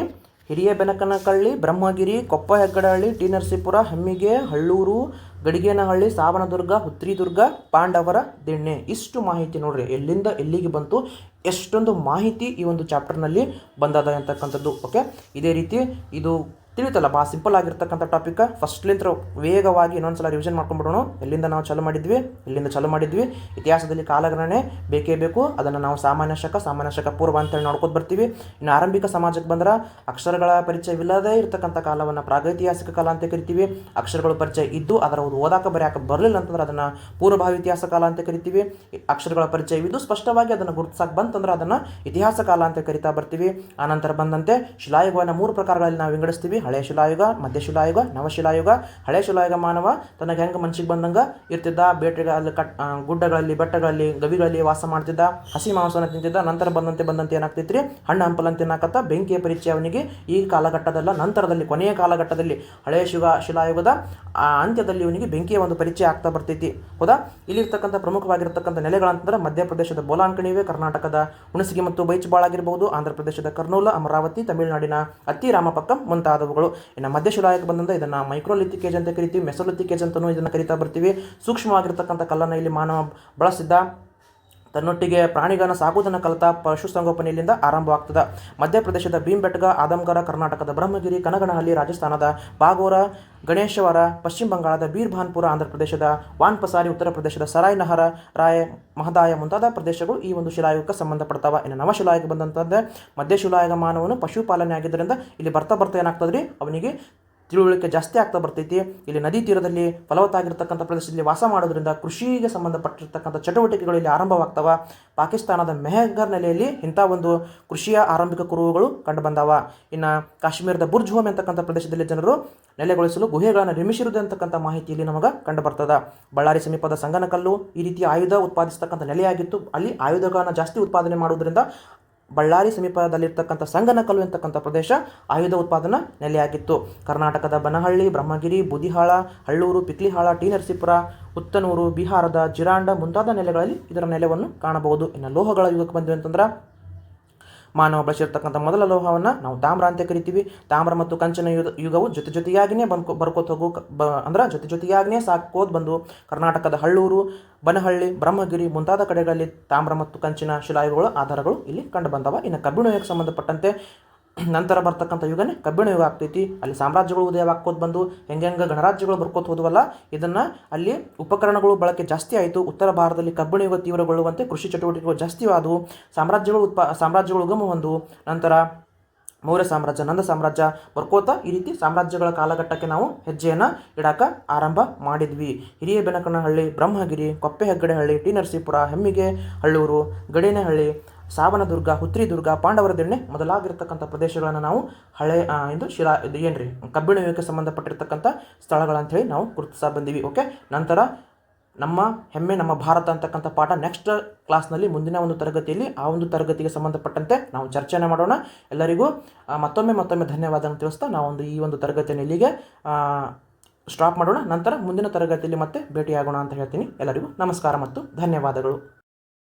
ಹಿರಿಯ ಬೆನಕನಕಳ್ಳಿ ಬ್ರಹ್ಮಗಿರಿ, ಕೊಪ್ಪ, ಹೆಗ್ಗಡಹಳ್ಳಿ, ಟಿ. ನರಸೀಪುರ, ಹೆಮ್ಮಿಗೆ, ಹಳ್ಳೂರು ಗಡಿಗೇನಹಳ್ಳಿ, ಸಾವನದುರ್ಗ, ಹುತ್ರಿದುರ್ಗ, ಪಾಂಡವರ ದಿಣ್ಣೆ. ಇಷ್ಟು ಮಾಹಿತಿ ನೋಡ್ರಿ, ಎಲ್ಲಿಂದ ಎಲ್ಲಿಗೆ ಬಂತು, ಎಷ್ಟೊಂದು ಮಾಹಿತಿ ಈ ಒಂದು ಚಾಪ್ಟರ್ನಲ್ಲಿ ಬಂದದ ಅಂತಕ್ಕಂಥದ್ದು ಓಕೆ ಇದೇ ರೀತಿ ಇದು ತಿಳಿತಲ್ಲ ಭಾಳ ಸಿಂಪಲ್ ಆಗಿರ್ತಕ್ಕಂಥ ಟಾಪಿಕ್ ಫಸ್ಟ್ಲಿಂತ್ರ ವೇಗವಾಗಿ ಇನ್ನೊಂದ್ಸಲ ರಿವಿಷನ್ ಮಾಡ್ಕೊಂಡ್ಬಿಡೋಣ. ಎಲ್ಲಿಂದ ನಾವು ಚಾಲು ಮಾಡಿದ್ವಿ? ಎಲ್ಲಿಂದ ಚಾಲು ಮಾಡಿದ್ವಿ? ಇತಿಹಾಸದಲ್ಲಿ ಕಾಲಗ್ರಹಣೆ ಬೇಕೇ ಬೇಕು. ಅದನ್ನು ನಾವು ಸಾಮಾನ್ಯ ಶಕ ಸಾಮಾನ್ಯ ಶಕ ಪೂರ್ವ ಅಂತೇಳಿ ನೋಡ್ಕೊತ ಬರ್ತೀವಿ. ಇನ್ನು ಆರಂಭಿಕ ಸಮಾಜಕ್ಕೆ ಬಂದ್ರೆ ಅಕ್ಷರಗಳ ಪರಿಚಯವಿಲ್ಲದೇ ಇರತಕ್ಕಂಥ ಕಾಲವನ್ನು ಪ್ರಾಗೈತಿಹಾಸಿಕ ಕಾಲ ಅಂತ ಕರಿತೀವಿ. ಅಕ್ಷರಗಳ ಪರಿಚಯ ಇದ್ದು ಅದರ ಒಂದು ಓದಾಕ ಬರೆಯಾಕ ಬರಲಿಲ್ಲ ಅಂತಂದ್ರೆ ಅದನ್ನು ಪೂರ್ವಭಾವಿ ಇತಿಹಾಸ ಕಾಲ ಅಂತ ಕರಿತೀವಿ. ಅಕ್ಷರಗಳ ಪರಿಚಯವಿದ್ದು ಸ್ಪಷ್ಟವಾಗಿ ಅದನ್ನು ಗುರುತಿಸಕ್ಕೆ ಬಂತಂದ್ರೆ ಅದನ್ನು ಇತಿಹಾಸ ಕಾಲ ಅಂತ ಕರಿತಾ ಬರ್ತೀವಿ. ಆನಂತರ ಬಂದಂತೆ ಶಿಲಾಯುಗವನ್ನು ಮೂರು ಪ್ರಕಾರಗಳಲ್ಲಿ ನಾವು ವಿಂಗಡಿಸ್ತೀವಿ. ಹಳೆ ಶಿಲಾಯುಗ, ಮಧ್ಯ ಶಿಲಾಯುಗ ನವಶಿಲಾಯುಗ ಹಳೆ ಶಿಲಾಯುಗ ಮಾನವ ತನಗೆ ಹೆಂಗೆ ಮನ್ಸಿಗೆ ಬಂದಂಗೆ ಇರ್ತಿದ್ದ, ಬೇಟೆಗೆ ಅಲ್ಲಿ ಕಟ್ ಗುಡ್ಡಗಳಲ್ಲಿ, ಬೆಟ್ಟಗಳಲ್ಲಿ, ಗವಿಗಳಲ್ಲಿ ವಾಸ ಮಾಡ್ತಿದ್ದ, ಹಸಿ ಮಾಂಸವನ್ನು ತಿಂತಿದ್ದ, ನಂತರ ಬಂದಂತೆ ಬಂದಂತೆ ಏನಾಗ್ತೈತ್ರಿ? ಹಣ್ಣು ಹಂಪಲಂತೆ ಏನಾಗತ್ತ ಬೆಂಕಿಯ ಪರಿಚಯ ಅವನಿಗೆ ಈ ಕಾಲಘಟ್ಟದಲ್ಲ, ನಂತರದಲ್ಲಿ, ಕೊನೆಯ ಕಾಲಘಟ್ಟದಲ್ಲಿ ಹಳೆಯ ಶಿವ, ಶಿಲಾಯುಗದ ಅಂತ್ಯದಲ್ಲಿ ಇವನಿಗೆ ಬೆಂಕಿಯ ಒಂದು ಪರಿಚಯ ಆಗ್ತಾ ಬರ್ತೈತಿ. ಹೌದಾ? ಇಲ್ಲಿರ್ತಕ್ಕಂಥ ಪ್ರಮುಖವಾಗಿರ್ತಕ್ಕಂಥ ನೆಲೆಗಳಂತಂದ್ರೆ ಮಧ್ಯಪ್ರದೇಶದ ಬೋಲಾನ್ ಕಣಿವೆ ಕರ್ನಾಟಕದ ಹುಣಸಿಗೆ ಮತ್ತು ಬೈಚಬಾಳ್ ಆಗಿರ್ಬೋದು ಆಂಧ್ರ ಪ್ರದೇಶದ ಕರ್ನೂಲ, ಅಮರಾವತಿ, ತಮಿಳುನಾಡಿನ ಅತ್ತಿ ರಾಮಪಕ್ಕಂ ಮುಂತಾದವುಗಳು. ಇನ್ನು ಮಧ್ಯಶಿಲಾಯಕ್ಕೆ ಇದನ್ನು ಮೈಕ್ರೋಲಿಥಿಕ್ ಏಜ್ ಅಂತ ಕರಿತೀವಿ ಏಜ್ ಅಂತಲೂ ಇದನ್ನು ಕರಿತಾ ಬರ್ತೀವಿ. ಸೂಕ್ಷ್ಮವಾಗಿರ್ತಕ್ಕಂಥ ಕಲ್ಲನ್ನು ಇಲ್ಲಿ ಮಾನವ ಬಳಸಿದ್ದ ತನ್ನೊಟ್ಟಿಗೆ ಪ್ರಾಣಿಗಳನ್ನು ಸಾಕುವುದನ್ನು ಕಲಿತ ಪಶುಸಂಗೋಪನೆಯಲ್ಲಿಂದ ಆರಂಭವಾಗ್ತದೆ. ಮಧ್ಯಪ್ರದೇಶದ ಭೀಮ್ಬೆಟ್ಗ, ಆದಮ್ಗರ, ಕರ್ನಾಟಕದ ಬ್ರಹ್ಮಗಿರಿ ಕನಗನಹಳ್ಳಿ ರಾಜಸ್ಥಾನದ ಬಾಗೋರ, ಗಣೇಶವರ, ಪಶ್ಚಿಮ ಬಂಗಾಳದ ಬೀರ್ಭಾನ್ಪುರ ಆಂಧ್ರ ಪ್ರದೇಶದ ವಾನ್ಪಸಾರಿ, ಉತ್ತರ ಪ್ರದೇಶದ ಸರಾಯ್ ನಹರ ರಾಯ ಮಹದಾಯ ಮುಂತಾದ ಪ್ರದೇಶಗಳು ಈ ಒಂದು ಶಿಲಾಯುಗಕ್ಕೆ ಸಂಬಂಧಪಡ್ತಾವ. ಇನ್ನು ನವಶಿಲಾಯುಗ ಬಂದಂತಂದ್ರೆ ಮಧ್ಯಶಿಲಾಯುಗ ಮಾನವನು ಪಶುಪಾಲನೆ ಆಗಿದ್ದರಿಂದ ಇಲ್ಲಿ ಬರ್ತಾ ಬರ್ತಾ ಏನಾಗ್ತದ್ರಿ? ಅವನಿಗೆ ತಿಳುವಳಿಕೆ ಜಾಸ್ತಿ ಆಗ್ತಾ ಬರ್ತೈತಿ. ಇಲ್ಲಿ ನದಿ ತೀರದಲ್ಲಿ ಫಲವತ್ತಾಗಿರ್ತಕ್ಕಂಥ ಪ್ರದೇಶದಲ್ಲಿ ವಾಸ ಮಾಡೋದ್ರಿಂದ ಕೃಷಿಗೆ ಸಂಬಂಧಪಟ್ಟಿರ್ತಕ್ಕಂಥ ಚಟುವಟಿಕೆಗಳು ಇಲ್ಲಿ ಆರಂಭವಾಗ್ತಾವ. ಪಾಕಿಸ್ತಾನದ ಮೆಹಗರ್ ನೆಲೆಯಲ್ಲಿ ಇಂಥ ಒಂದು ಕೃಷಿಯ ಆರಂಭಿಕ ಕುರುಹುಗಳು ಕಂಡುಬಂದಾವ. ಇನ್ನು ಕಾಶ್ಮೀರದ ಬುರ್ಜ್ ಹೋಮ್ ಅಂತಕ್ಕಂಥ ಪ್ರದೇಶದಲ್ಲಿ ಜನರು ನೆಲೆಗೊಳಿಸಲು ಗುಹೆಗಳನ್ನು ನಿರ್ಮಿಸಿರುವುದು ಅಂತಕ್ಕಂಥ ಮಾಹಿತಿ ಇಲ್ಲಿ ನಮಗೆ ಕಂಡು ಬರ್ತದೆ ಬಳ್ಳಾರಿ ಸಮೀಪದ ಸಂಗನಕಲ್ಲು ಈ ರೀತಿಯ ಆಯುಧ ಉತ್ಪಾದಿಸ್ತಕ್ಕಂಥ ನೆಲೆಯಾಗಿತ್ತು. ಅಲ್ಲಿ ಆಯುಧಗಳನ್ನು ಜಾಸ್ತಿ ಉತ್ಪಾದನೆ ಮಾಡುವುದರಿಂದ ಬಳ್ಳಾರಿ ಸಮೀಪದಲ್ಲಿರ್ತಕ್ಕಂಥ ಸಂಗನಕಲ್ಲು ಎಂತಕ್ಕಂಥ ಪ್ರದೇಶ ಆಯುಧ ಉತ್ಪಾದನಾ ನೆಲೆಯಾಗಿತ್ತು. ಕರ್ನಾಟಕದ ಬನಹಳ್ಳಿ, ಬ್ರಹ್ಮಗಿರಿ, ಬುದಿಹಾಳ, ಹಳ್ಳೂರು, ಪಿಕ್ಲಿಹಾಳ ಟಿ ನರಸೀಪುರ ಉತ್ತನೂರು, ಬಿಹಾರದ, ಜಿರಾಂಡ ಮುಂತಾದ ನೆಲೆಗಳಲ್ಲಿ ಇದರ ನೆಲೆಯನ್ನು ಕಾಣಬಹುದು. ಇನ್ನು ಲೋಹಗಳ ಯುಗಕ್ಕೆ ಬಂದ್ವಿ ಅಂತಂದ್ರೆ ಮಾನವ ಬಳಸಿರ್ತಕ್ಕಂಥ ಮೊದಲ ಲೋಹವನ್ನು ನಾವು ತಾಮ್ರ ಅಂತ ಕರಿತೀವಿ. ತಾಮ್ರ ಮತ್ತು ಕಂಚಿನ ಯುಗ ಯುಗವು ಜೊತೆ ಜೊತೆಯಾಗಿಯೇ ಬಂದು ಬರ್ಕೋತ ಹೋಗು ಬ ಅಂದ್ರೆ ಜೊತೆ ಜೊತೆಯಾಗಿಯೇ ಸಾಕೋದು ಬಂದು ಕರ್ನಾಟಕದ ಹಳ್ಳೂರು, ಬನಹಳ್ಳಿ, ಬ್ರಹ್ಮಗಿರಿ ಮುಂತಾದ ಕಡೆಗಳಲ್ಲಿ ತಾಮ್ರ ಮತ್ತು ಕಂಚಿನ ಶಿಲಾಯುಗಳ ಆಧಾರಗಳು ಇಲ್ಲಿ ಕಂಡು ಬಂದವ. ಇನ್ನು ಕಬ್ಬಿಣ ಯುಗಕ್ಕೆ ಸಂಬಂಧಪಟ್ಟಂತೆ ನಂತರ ಬರ್ತಕ್ಕಂಥ ಯುಗನೇ ಕಬ್ಬಿಣ ಯುಗ ಆಗ್ತೈತಿ. ಅಲ್ಲಿ ಸಾಮ್ರಾಜ್ಯಗಳು ಉದಯವಾಗ್ಕೋತ ಬಂದು, ಹೆಂಗೆ ಗಣರಾಜ್ಯಗಳು ಬರ್ಕೋತ ಹೋದವಲ್ಲ, ಇದನ್ನು ಅಲ್ಲಿ ಉಪಕರಣಗಳು ಬಳಕೆ ಜಾಸ್ತಿ ಆಯಿತು. ಉತ್ತರ ಭಾರತದಲ್ಲಿ ಕಬ್ಬಿಣ ಯುಗ ತೀವ್ರಗೊಳ್ಳುವಂತೆ ಕೃಷಿ ಚಟುವಟಿಕೆಗಳು ಜಾಸ್ತಿ ಆದವು. ಸಾಮ್ರಾಜ್ಯಗಳು ಉತ್ಪ, ಸಾಮ್ರಾಜ್ಯಗಳು ಉಗಮ ಹೊಂದು ನಂತರ ಮೌರ್ಯ ಸಾಮ್ರಾಜ್ಯ, ನಂದ ಸಾಮ್ರಾಜ್ಯ ಬರ್ಕೋತ ಈ ರೀತಿ ಸಾಮ್ರಾಜ್ಯಗಳ ಕಾಲಘಟ್ಟಕ್ಕೆ ನಾವು ಹೆಜ್ಜೆಯನ್ನು ಇಡಾಕ ಆರಂಭ ಮಾಡಿದ್ವಿ. ಹಿರಿಯ ಬೆನಕನಹಳ್ಳಿ, ಬ್ರಹ್ಮಗಿರಿ ಕೊಪ್ಪೆ ಹೆಗ್ಗಡೆಹಳ್ಳಿ ಟಿ ನರಸೀಪುರ, ಹೆಮ್ಮಿಗೆ ಹಳ್ಳೂರು, ಗಡೇನಹಳ್ಳಿ ಸಾವನದುರ್ಗ, ಹುತ್ರಿದುರ್ಗ ಪಾಂಡವರ ದಿಣ್ಣೆ ಮೊದಲಾಗಿರ್ತಕ್ಕಂಥ ಪ್ರದೇಶಗಳನ್ನು ನಾವು ಹಳೆ ಇದು ಶಿಲಾ, ಇದು ಏನ್ರಿ? ಕಬ್ಬಿಣ ಯುಗಕ್ಕೆ ಸಂಬಂಧಪಟ್ಟಿರ್ತಕ್ಕಂಥ ಸ್ಥಳಗಳಂಥೇಳಿ ನಾವು ಗುರುತಿಸ್ತಾ ಬಂದೀವಿ, ಓಕೆ? ನಂತರ ನಮ್ಮ ಹೆಮ್ಮೆ, ನಮ್ಮ ಭಾರತ ಅಂತಕ್ಕಂಥ ಪಾಠ ನೆಕ್ಸ್ಟ್ ಕ್ಲಾಸ್ನಲ್ಲಿ ಮುಂದಿನ ಒಂದು ತರಗತಿಯಲ್ಲಿ ಆ ಒಂದು ತರಗತಿಗೆ ಸಂಬಂಧಪಟ್ಟಂತೆ ನಾವು ಚರ್ಚೆನ ಮಾಡೋಣ. ಎಲ್ಲರಿಗೂ ಮತ್ತೊಮ್ಮೆ ಮತ್ತೊಮ್ಮೆ ಧನ್ಯವಾದ ತಿಳಿಸ್ತಾ ಒಂದು ಈ ಒಂದು ತರಗತಿಯನ್ನು ಇಲ್ಲಿಗೆ ಸ್ಟಾಪ್ ಮಾಡೋಣ. ನಂತರ ಮುಂದಿನ ತರಗತಿಯಲ್ಲಿ ಮತ್ತೆ ಭೇಟಿಯಾಗೋಣ ಅಂತ ಹೇಳ್ತೀನಿ. ಎಲ್ಲರಿಗೂ ನಮಸ್ಕಾರ ಮತ್ತು ಧನ್ಯವಾದಗಳು.